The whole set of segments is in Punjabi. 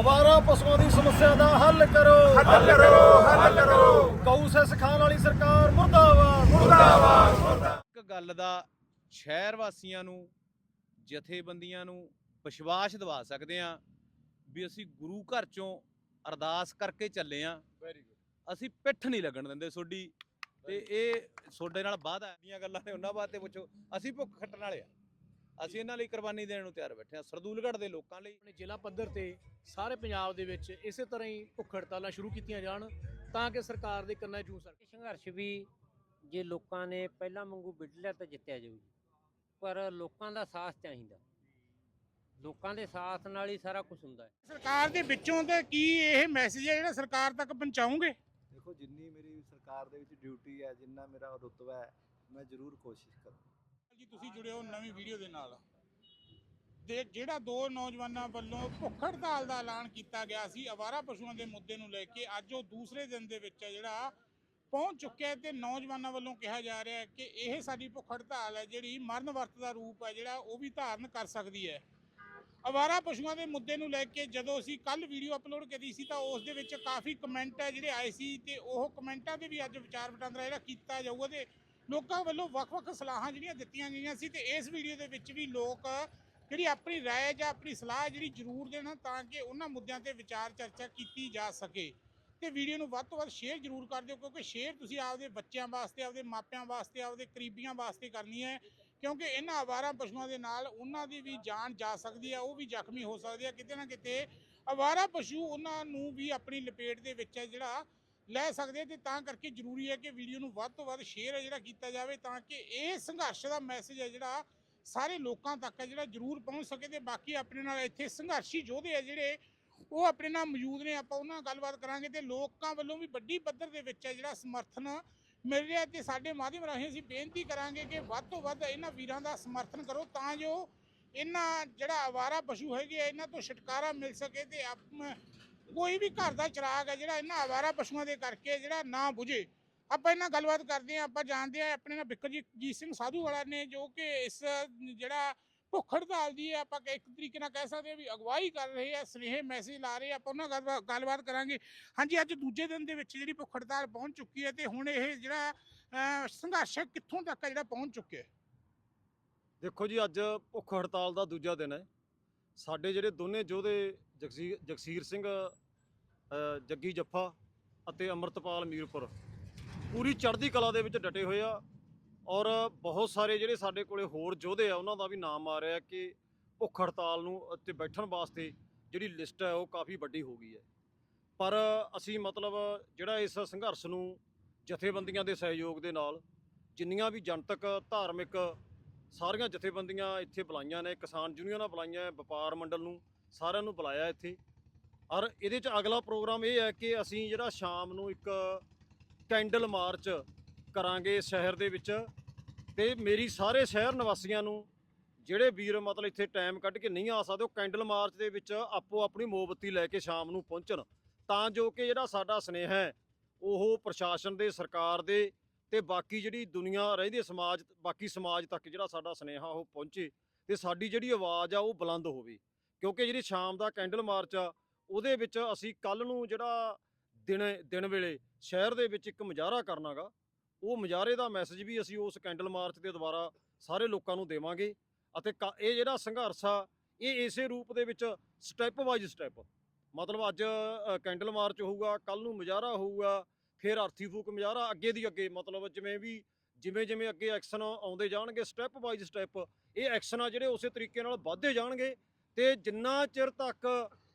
ਅਵਾਰਾ ਪਸ਼ੂਆਂ ਦੀ ਸਮੱਸਿਆ ਦਾ ਹੱਲ ਕਰੋ। ਹੱਲ ਕਰੋ ਹੱਲ ਕਰੋ। ਗਊ ਸੈਸ ਖਾਣ ਵਾਲੀ ਸਰਕਾਰ ਮੁਰਦਾਬਾਦ। ਮੁਰਦਾਬਾਦ ਇੱਕ ਗੱਲ ਦਾ ਸ਼ਹਿਰ ਵਾਸੀਆਂ ਨੂੰ ਜਥੇਬੰਦੀਆਂ ਨੂੰ ਵਿਸ਼ਵਾਸ ਦਿਵਾ ਸਕਦੇ ਆ ਵੀ ਅਸੀਂ ਗੁਰੂ ਘਰ ਚੋਂ ਅਰਦਾਸ ਕਰਕੇ ਚੱਲੇ ਆ ਵੈਰੀ ਗੁੱਡ ਅਸੀਂ ਪਿੱਠ ਨਹੀਂ ਲੱਗਣ ਦਿੰਦੇ ਤੁਹਾਡੀ ਤੇ ਇਹ ਤੁਹਾਡੇ ਨਾਲ ਵਾਅਦਾ ਦੀਆਂ ਗੱਲਾਂ ਨੇ ਉਹਨਾਂ ਬਾਤੇ ਪੁੱਛੋ। ਅਸੀਂ ਭੁੱਖ ਖੱਟਣ ਵਾਲੇ ਆ ਅਸੀਂ ਇਹਨਾਂ ਲਈ ਕੁਰਬਾਨੀ ਦੇਣ ਨੂੰ ਤਿਆਰ ਬੈਠੇ ਆ ਸਰਦੂਲਗੜ੍ਹ ਦੇ ਲੋਕਾਂ ਲਈ ਆਪਣੇ ਜ਼ਿਲ੍ਹਾ ਪੱਧਰ ਤੇ ਸਾਰੇ ਪੰਜਾਬ ਦੇ ਵਿੱਚ ਇਸੇ ਤਰ੍ਹਾਂ ਹੀ ਭੁੱਖ ਹੜਤਾਲਾਂ ਸ਼ੁਰੂ ਕੀਤੀਆਂ ਜਾਣ ਤਾਂ ਕਿ ਸਰਕਾਰ ਦੇ ਕੰਨਾਂ 'ਚ ਜੂ ਸਕੇ ਸੰਘਰਸ਼ ਵੀ ਜੇ ਲੋਕਾਂ ਨੇ ਪਹਿਲਾਂ ਵਾਂਗੂ ਵਿੱਢ ਲਿਆ ਤਾਂ ਜਿੱਤਿਆ ਜਾਊ ਪਰ ਲੋਕਾਂ ਦਾ ਸਾਥ ਚਾਹੀਦਾ। ਲੋਕਾਂ ਦੇ ਸਾਥ ਨਾਲ ਹੀ ਸਾਰਾ ਕੁਝ ਹੁੰਦਾ ਹੈ। ਸਰਕਾਰ ਦੇ ਵਿੱਚੋਂ ਤੇ ਕੀ ਇਹ ਮੈਸੇਜ ਹੈ ਜਿਹੜਾ ਸਰਕਾਰ ਤੱਕ ਪਹੁੰਚਾਉਂਗੇ? ਦੇਖੋ ਜਿੰਨੀ ਮੇਰੀ ਸਰਕਾਰ ਦੇ ਵਿੱਚ ਡਿਊਟੀ ਹੈ ਜਿੰਨਾ ਮੇਰਾ ਰੁਤਬਾ ਹੈ ਮੈਂ ਜ਼ਰੂਰ ਕੋਸ਼ਿਸ਼ ਕਰਾਂ ਜੀ ਤੁਸੀਂ ਜੁੜੇ ਹੋ ਨਵੀਂ ਵੀਡੀਓ ਦੇ ਨਾਲ। ਦੇ ਜਿਹੜਾ ਦੋ ਨੌਜਵਾਨਾਂ ਵੱਲੋਂ ਭੁੱਖ ਹੜਤਾਲ ਦਾ ਐਲਾਨ ਕੀਤਾ ਗਿਆ ਸੀ, ਅਵਾਰਾ ਪਸ਼ੂਆਂ ਦੇ ਮੁੱਦੇ ਨੂੰ ਲੈ ਕੇ ਅੱਜ ਉਹ ਦੂਸਰੇ ਦਿਨ ਦੇ ਵਿੱਚ ਹੈ ਜਿਹੜਾ ਪਹੁੰਚ ਚੁੱਕਿਆ ਹੈ ਤੇ ਨੌਜਵਾਨਾਂ ਵੱਲੋਂ ਕਿਹਾ ਜਾ ਰਿਹਾ ਹੈ ਕਿ ਇਹ ਸਾਡੀ ਭੁੱਖ ਹੜਤਾਲ ਹੈ ਜਿਹੜੀ ਮਰਨ ਵਰਤ ਦਾ ਰੂਪ ਹੈ ਜਿਹੜਾ ਉਹ ਵੀ ਧਾਰਨ ਕਰ ਸਕਦੀ ਹੈ। ਅਵਾਰਾ ਪਸ਼ੂਆਂ ਦੇ ਮੁੱਦੇ ਨੂੰ ਲੈ ਕੇ ਜਦੋਂ ਅਸੀਂ ਕੱਲ ਵੀਡੀਓ ਅਪਲੋਡ ਕੀਤੀ ਸੀ ਤਾਂ ਉਸ ਦੇ ਵਿੱਚ ਕਾਫੀ ਕਮੈਂਟ ਹੈ ਜਿਹੜੇ ਆਏ ਸੀ ਤੇ ਉਹ ਕਮੈਂਟਾਂ 'ਤੇ ਵੀ ਅੱਜ ਵਿਚਾਰ ਵਟਾਂਦਰਾ ਜਿਹੜਾ ਕੀਤਾ ਜਾਊਗਾ ਤੇ ਲੋਕਾਂ ਵੱਲੋਂ ਵੱਖ-ਵੱਖ ਸਲਾਹਾਂ ਜਿਹੜੀਆਂ ਦਿੱਤੀਆਂ ਗਈਆਂ ਸੀ ਤੇ ਇਸ ਵੀਡੀਓ ਦੇ ਵਿੱਚ ਵੀ ਲੋਕ ਜਿਹੜੀ ਆਪਣੀ رائے ਜਾਂ ਆਪਣੀ ਸਲਾਹ ਜਿਹੜੀ ਜ਼ਰੂਰ ਦੇਣ ਤਾਂ ਕਿ ਉਹਨਾਂ ਮੁੱਦਿਆਂ ਤੇ ਵਿਚਾਰ ਚਰਚਾ ਕੀਤੀ ਜਾ ਸਕੇ ਤੇ ਵੀਡੀਓ ਨੂੰ ਵੱਧ ਤੋਂ ਵੱਧ ਸ਼ੇਅਰ ਜ਼ਰੂਰ ਕਰ ਦਿਓ ਕਿਉਂਕਿ ਸ਼ੇਅਰ ਤੁਸੀਂ ਆਪਦੇ ਬੱਚਿਆਂ ਵਾਸਤੇ ਆਪਦੇ ਮਾਪਿਆਂ ਵਾਸਤੇ ਆਪਦੇ ਕਰੀਬੀਆਂ ਵਾਸਤੇ ਕਰਨੀ ਹੈ ਕਿਉਂਕਿ ਇਹਨਾਂ ਆਵਾਰਾ ਪਸ਼ੂਆਂ ਦੇ ਨਾਲ ਉਹਨਾਂ ਦੀ ਵੀ ਜਾਨ ਜਾ ਸਕਦੀ ਹੈ ਉਹ ਵੀ ਜ਼ਖਮੀ ਹੋ ਸਕਦੇ ਆ ਕਿਤੇ ਨਾ ਕਿਤੇ ਆਵਾਰਾ ਪਸ਼ੂ ਉਹਨਾਂ ਨੂੰ ਵੀ ਆਪਣੀ ਲਪੇਟ ਦੇ ਵਿੱਚ ਹੈ ਜਿਹੜਾ ਲੈ ਸਕਦੇ ਆ ਤੇ ਤਾਂ ਕਰਕੇ ਜ਼ਰੂਰੀ ਹੈ ਕਿ ਵੀਡੀਓ ਨੂੰ ਵੱਧ ਤੋਂ ਵੱਧ ਸ਼ੇਅਰ ਹੈ ਜਿਹੜਾ ਕੀਤਾ ਜਾਵੇ ਤਾਂ ਕਿ ਇਹ ਸੰਘਰਸ਼ ਦਾ ਮੈਸੇਜ ਹੈ ਜਿਹੜਾ ਸਾਰੇ ਲੋਕਾਂ ਤੱਕ ਹੈ ਜਿਹੜਾ ਜ਼ਰੂਰ ਪਹੁੰਚ ਸਕੇ ਤੇ ਬਾਕੀ ਆਪਣੇ ਨਾਲ ਇੱਥੇ ਸੰਘਰਸ਼ੀ ਯੋਧੇ ਆ ਜਿਹੜੇ, ਉਹ ਆਪਣੇ ਨਾਲ ਮੌਜੂਦ ਨੇ, ਆਪਾਂ ਉਹਨਾਂ ਨਾਲ ਗੱਲਬਾਤ ਕਰਾਂਗੇ ਤੇ ਲੋਕਾਂ ਵੱਲੋਂ ਵੀ ਵੱਡੀ ਪੱਧਰ ਦੇ ਵਿੱਚ ਹੈ ਜਿਹੜਾ ਸਮਰਥਨ ਮਿਲ ਰਿਹਾ ਤੇ ਸਾਡੇ ਮਾਧਿਅਮ ਰਾਹੀਂ ਅਸੀਂ ਬੇਨਤੀ ਕਰਾਂਗੇ ਕਿ ਵੱਧ ਤੋਂ ਵੱਧ ਇਹਨਾਂ ਵੀਰਾਂ ਦਾ ਸਮਰਥਨ ਕਰੋ ਤਾਂ ਜੋ ਇਹਨਾਂ ਜਿਹੜਾ ਆਵਾਰਾ ਪਸ਼ੂ ਹੈਗੇ ਆ, ਇਹਨਾਂ ਤੋਂ ਛੁਟਕਾਰਾ ਮਿਲ ਸਕੇ ਤੇ ਆਪ- ਕੋਈ ਵੀ ਘਰ ਦਾ ਚਿਰਾਗ ਹੈ ਜਿਹੜਾ ਇਹਨਾਂ ਆਵਾਰਾ ਪਸ਼ੂਆਂ ਦੇ ਕਰਕੇ ਜਿਹੜਾ ਨਾ ਬੁਝੇ। ਆਪਾਂ ਇਹਨਾਂ ਗੱਲਬਾਤ ਕਰਦੇ ਹਾਂ, ਆਪਾਂ ਜਾਣਦੇ ਹਾਂ, ਆਪਣੇ ਨਾਲ ਬਿਕਰਜੀਤ ਸਿੰਘ ਸਾਧੂ ਵਾਲਾ ਨੇ ਜੋ ਕਿ ਇਸ ਜਿਹੜਾ ਭੁੱਖ ਹੜਤਾਲ ਦੀ ਆਪਾਂ ਇੱਕ ਤਰੀਕੇ ਨਾਲ ਕਹਿ ਸਕਦੇ ਹਾਂ ਵੀ ਅਗਵਾਈ ਕਰ ਰਹੇ ਆ, ਸਨੇਹ ਮੈਸੇਜ ਲਾ ਰਹੇ ਆ, ਆਪਾਂ ਉਹਨਾਂ ਨਾਲ ਗੱਲਬਾਤ ਕਰਾਂਗੇ। ਹਾਂਜੀ, ਅੱਜ ਦੂਜੇ ਦਿਨ ਦੇ ਵਿੱਚ ਜਿਹੜੀ ਭੁੱਖ ਹੜਤਾਲ ਪਹੁੰਚ ਚੁੱਕੀ ਹੈ ਤੇ ਹੁਣ ਇਹ ਜਿਹੜਾ ਸੰਘਰਸ਼ ਕਿੱਥੋਂ ਤੱਕ ਜਿਹੜਾ ਪਹੁੰਚ ਚੁੱਕਿਆ ਦੇਖੋ ਜੀ, ਅੱਜ ਭੁੱਖ ਹੜਤਾਲ ਦਾ ਦੂਜਾ ਦਿਨ ਹੈ। ਸਾਡੇ ਜਿਹੜੇ ਦੋਨੇ ਯੋਧੇ ਜਗਸੀਰ ਜਗਸੀਰ ਸਿੰਘ ਜੱਗੀ ਜੱਫਾ ਅਤੇ ਅਮਰਤਪਾਲ ਮੀਰਪੁਰ। ਪੂਰੀ ਚੜ੍ਹਦੀ ਕਲਾ ਦੇ ਵਿੱਚ ਡਟੇ ਹੋਏ ਆ ਔਰ ਬਹੁਤ ਸਾਰੇ ਜਿਹੜੇ ਸਾਡੇ ਕੋਲੇ ਹੋਰ ਯੋਧੇ ਆ, ਉਹਨਾਂ ਦਾ ਵੀ ਨਾਮ ਆ ਰਿਹਾ ਕਿ ਭੁੱਖ ਹੜਤਾਲ ਨੂੰ ਤੇ ਬੈਠਣ ਵਾਸਤੇ ਜਿਹੜੀ ਲਿਸਟ ਹੈ ਉਹ ਕਾਫੀ ਵੱਡੀ ਹੋ ਗਈ ਹੈ। ਪਰ ਅਸੀਂ ਮਤਲਬ ਜਿਹੜਾ ਇਸ ਸੰਘਰਸ਼ ਨੂੰ ਜਥੇਬੰਦੀਆਂ ਦੇ ਸਹਿਯੋਗ ਦੇ ਨਾਲ ਜਿੰਨੀਆਂ ਵੀ ਜਨਤਕ, ਧਾਰਮਿਕ ਸਾਰੀਆਂ ਜਥੇਬੰਦੀਆਂ ਇੱਥੇ ਬੁਲਾਈਆਂ ਨੇ, ਕਿਸਾਨ ਯੂਨੀਅਨਾਂ ਬੁਲਾਈਆਂ ਵਪਾਰ ਮੰਡਲ ਨੂੰ ਸਾਰਿਆਂ ਨੂੰ ਬੁਲਾਇਆ ਇੱਥੇ। ਔਰ ਇਹਦੇ ਚ ਅਗਲਾ ਪ੍ਰੋਗਰਾਮ ਇਹ ਹੈ ਕਿ ਅਸੀਂ ਜਿਹੜਾ ਸ਼ਾਮ ਨੂੰ ਇੱਕ ਕੈਂਡਲ ਮਾਰਚ ਕਰਾਂਗੇ ਸ਼ਹਿਰ ਦੇ ਵਿੱਚ ਤੇ ਮੇਰੀ ਸਾਰੇ ਸ਼ਹਿਰ ਨਿਵਾਸੀਆਂ ਨੂੰ ਜਿਹੜੇ ਵੀਰ ਮਤਲਬ ਇੱਥੇ ਟਾਈਮ ਕੱਢ ਕੇ ਨਹੀਂ ਆ ਸਕਦੇ, ਉਹ ਕੈਂਡਲ ਮਾਰਚ ਦੇ ਵਿੱਚ ਆਪੋ ਆਪਣੀ ਮੋਮਬੱਤੀ ਲੈ ਕੇ ਸ਼ਾਮ ਨੂੰ ਪਹੁੰਚਣ। ਤਾਂ ਜੋ ਕਿ ਜਿਹੜਾ ਸਾਡਾ ਸਨੇਹ ਹੈ, ਉਹ ਪ੍ਰਸ਼ਾਸਨ ਦੇ, ਸਰਕਾਰ ਦੇ ਤੇ ਬਾਕੀ ਜਿਹੜੀ ਦੁਨੀਆ ਰਹਿੰਦੀ ਸਮਾਜ, ਬਾਕੀ ਸਮਾਜ ਤੱਕ ਜਿਹੜਾ ਸਾਡਾ ਸਨੇਹਾ ਉਹ ਪਹੁੰਚੇ ਤੇ ਸਾਡੀ ਜਿਹੜੀ ਆਵਾਜ਼ ਆ ਉਹ ਬੁਲੰਦ ਹੋਵੇ। ਕਿਉਂਕਿ ਜਿਹੜੀ ਸ਼ਾਮ ਦਾ ਕੈਂਡਲ ਮਾਰਚ ਆ, ਉਹਦੇ ਵਿੱਚ ਅਸੀਂ ਕੱਲ ਨੂੰ ਜਿਹੜਾ ਦਿਨ ਦਿਨ ਵੇਲੇ ਸ਼ਹਿਰ ਦੇ ਵਿੱਚ ਇੱਕ ਮੁਜ਼ਾਹਰਾ ਕਰਨਾਗਾ, ਉਹ ਮੁਜ਼ਾਹਰੇ ਦਾ ਮੈਸੇਜ ਵੀ ਅਸੀਂ ਉਸ ਕੈਂਡਲ ਮਾਰਚ ਦੇ ਦੁਆਰਾ ਸਾਰੇ ਲੋਕਾਂ ਨੂੰ ਦੇਵਾਂਗੇ ਅਤੇ ਕ- ਇਹ ਜਿਹੜਾ ਸੰਘਰਸ਼ ਆ, ਇਹ ਇਸੇ ਰੂਪ ਦੇ ਵਿੱਚ ਸਟੈਪ ਵਾਈਜ਼ ਸਟੈਪ ਮਤਲਬ ਅੱਜ ਕੈਂਡਲ ਮਾਰਚ ਹੋਊਗਾ ਕੱਲ ਨੂੰ ਮੁਜ਼ਾਹਰਾ ਹੋਊਗਾ, ਫਿਰ ਅਰਥੀ ਫੂਕ ਮੁਜ਼ਾਹਰਾ, ਅੱਗੇ ਦੀ ਅੱਗੇ, ਮਤਲਬ ਜਿਵੇਂ ਵੀ, ਜਿਵੇਂ ਜਿਵੇਂ ਅੱਗੇ ਐਕਸ਼ਨ ਆਉਂਦੇ ਜਾਣਗੇ ਸਟੈਪ ਬਾਈ ਸਟੈਪ ਇਹ ਐਕਸ਼ਨ ਆ ਜਿਹੜੇ ਉਸੇ ਤਰੀਕੇ ਨਾਲ ਵਧਦੇ ਜਾਣਗੇ ਤੇ ਜਿੰਨਾ ਚਿਰ ਤੱਕ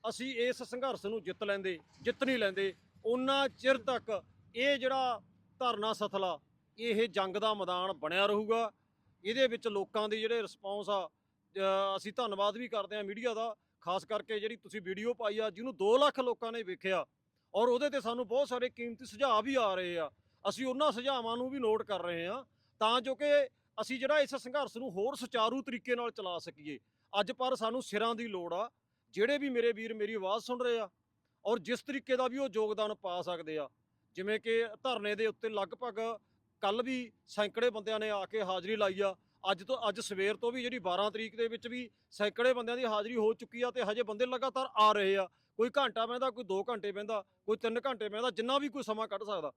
ਅਸੀਂ ਇਸ ਸੰਘਰਸ਼ ਨੂੰ ਜਿੱਤ ਲੈਂਦੇ, ਜਿੱਤ ਨਹੀਂ ਲੈਂਦੇ ਉਹਨਾਂ ਚਿਰ ਤੱਕ ਇਹ ਜਿਹੜਾ ਧਰਨਾ ਸਥਲਾ, ਇਹ ਜੰਗ ਦਾ ਮੈਦਾਨ ਬਣਿਆ ਰਹੂਗਾ। ਇਹਦੇ ਵਿੱਚ ਲੋਕਾਂ ਦੇ ਜਿਹੜੇ ਰਿਸਪੌਂਸ ਆ ਅਸੀਂ ਧੰਨਵਾਦ ਵੀ ਕਰਦੇ ਹਾਂ ਮੀਡੀਆ ਦਾ, ਖਾਸ ਕਰਕੇ ਜਿਹੜੀ ਤੁਸੀਂ ਵੀਡੀਓ ਪਾਈ ਆ, ਜਿਹਨੂੰ 2 ਲੱਖ ਲੋਕਾਂ ਨੇ ਵੇਖਿਆ। ਔਰ ਉਹਦੇ ਤੇ ਸਾਨੂੰ ਬਹੁਤ ਸਾਰੇ ਕੀਮਤੀ ਸੁਝਾਅ ਵੀ ਆ ਰਹੇ ਆ। ਅਸੀਂ ਉਹਨਾਂ ਸੁਝਾਵਾਂ ਨੂੰ ਵੀ ਨੋਟ ਕਰ ਰਹੇ ਹਾਂ, ਤਾਂ ਜੋ ਕਿ ਅਸੀਂ ਜਿਹੜਾ ਇਸ ਸੰਘਰਸ਼ ਨੂੰ ਹੋਰ ਸੁਚਾਰੂ ਤਰੀਕੇ ਨਾਲ ਚਲਾ ਸਕੀਏ। ਅੱਜ ਪਰ ਸਾਨੂੰ ਸਿਰਾਂ ਦੀ ਲੋੜ ਆ, ਜਿਹੜੇ ਵੀ ਮੇਰੇ ਵੀਰ ਮੇਰੀ ਆਵਾਜ਼ ਸੁਣ ਰਹੇ ਆ ਔਰ ਜਿਸ ਤਰੀਕੇ ਦਾ ਵੀ ਉਹ ਯੋਗਦਾਨ ਪਾ ਸਕਦੇ ਆ, ਜਿਵੇਂ ਕਿ ਧਰਨੇ ਦੇ ਉੱਤੇ ਲਗਭਗ ਕੱਲ ਵੀ ਸੈਂਕੜੇ ਬੰਦਿਆਂ ਨੇ ਆ ਕੇ ਹਾਜ਼ਰੀ ਲਾਈ ਆ, ਅੱਜ ਤੋਂ, ਅੱਜ ਸਵੇਰ ਤੋਂ ਵੀ ਜਿਹੜੀ 12 ਤਰੀਕ ਦੇ ਵਿੱਚ ਵੀ ਸੈਂਕੜੇ ਬੰਦਿਆਂ ਦੀ ਹਾਜ਼ਰੀ ਹੋ ਚੁੱਕੀ ਆ ਤੇ ਹਜੇ ਬੰਦੇ ਲਗਾਤਾਰ ਆ ਰਹੇ ਆ, ਕੋਈ ਘੰਟਾ ਬਹਿੰਦਾ, ਕੋਈ 2 ਘੰਟੇ ਬਹਿੰਦਾ, ਕੋਈ 3 ਘੰਟੇ ਬਹਿੰਦਾ, ਜਿੰਨਾ ਵੀ ਕੋਈ ਸਮਾਂ ਕੱਢ ਸਕਦਾ,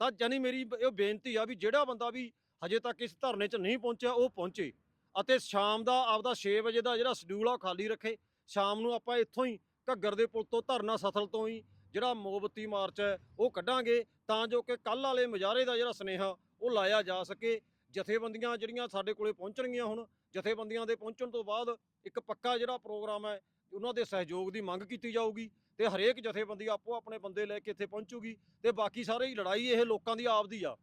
ਤਾਂ ਜਾਨੀ ਮੇਰੀ ਇਹ ਬੇਨਤੀ ਆ ਵੀ ਜਿਹੜਾ ਬੰਦਾ ਵੀ ਹਜੇ ਤੱਕ ਇਸ ਧਰਨੇ 'ਚ ਨਹੀਂ ਪਹੁੰਚਿਆ, ਉਹ ਪਹੁੰਚੇ। ਅਤੇ ਸ਼ਾਮ ਦਾ ਆਪਦਾ 6 ਵਜੇ ਦਾ ਜਿਹੜਾ ਸ਼ਡਿਊਲ ਆ ਉਹ ਖਾਲੀ ਰੱਖੇ। ਸ਼ਾਮ ਨੂੰ ਆਪਾਂ ਇੱਥੋਂ ਹੀ ਘੱਗਰ ਦੇ ਪੁਲ ਤੋਂ ਧਰਨਾ ਸਥਲ ਤੋਂ ਹੀ ਜਿਹੜਾ ਮੋਮਬੱਤੀ ਮਾਰਚ ਹੈ, ਉਹ ਕੱਢਾਂਗੇ ਤਾਂ ਜੋ ਕਿ ਕੱਲ ਵਾਲੇ ਮੁਜ਼ਾਹਰੇ ਦਾ ਜਿਹੜਾ ਸਨੇਹਾ, ਉਹ ਲਾਇਆ ਜਾ ਸਕੇ। ਜਥੇਬੰਦੀਆਂ ਜਿਹੜੀਆਂ ਸਾਡੇ ਕੋਲੇ ਪਹੁੰਚਣਗੀਆਂ ਹੁਣ, ਜਥੇਬੰਦੀਆਂ ਦੇ ਪਹੁੰਚਣ ਤੋਂ ਬਾਅਦ ਇੱਕ ਪੱਕਾ ਜਿਹੜਾ ਪ੍ਰੋਗਰਾਮ ਹੈ, ਉਹਨਾਂ ਦੇ ਸਹਿਯੋਗ ਦੀ ਮੰਗ ਕੀਤੀ ਜਾਊਗੀ ਤੇ ਹਰੇਕ ਜਥੇਬੰਦੀ ਆਪੋ ਆਪਣੇ ਬੰਦੇ ਲੈ ਕੇ ਇੱਥੇ ਪਹੁੰਚੂਗੀ ਤੇ ਬਾਕੀ ਸਾਰੇ ਹੀ ਲੜਾਈ ਇਹ ਲੋਕਾਂ ਦੀ ਆਪਦੀ ਆ।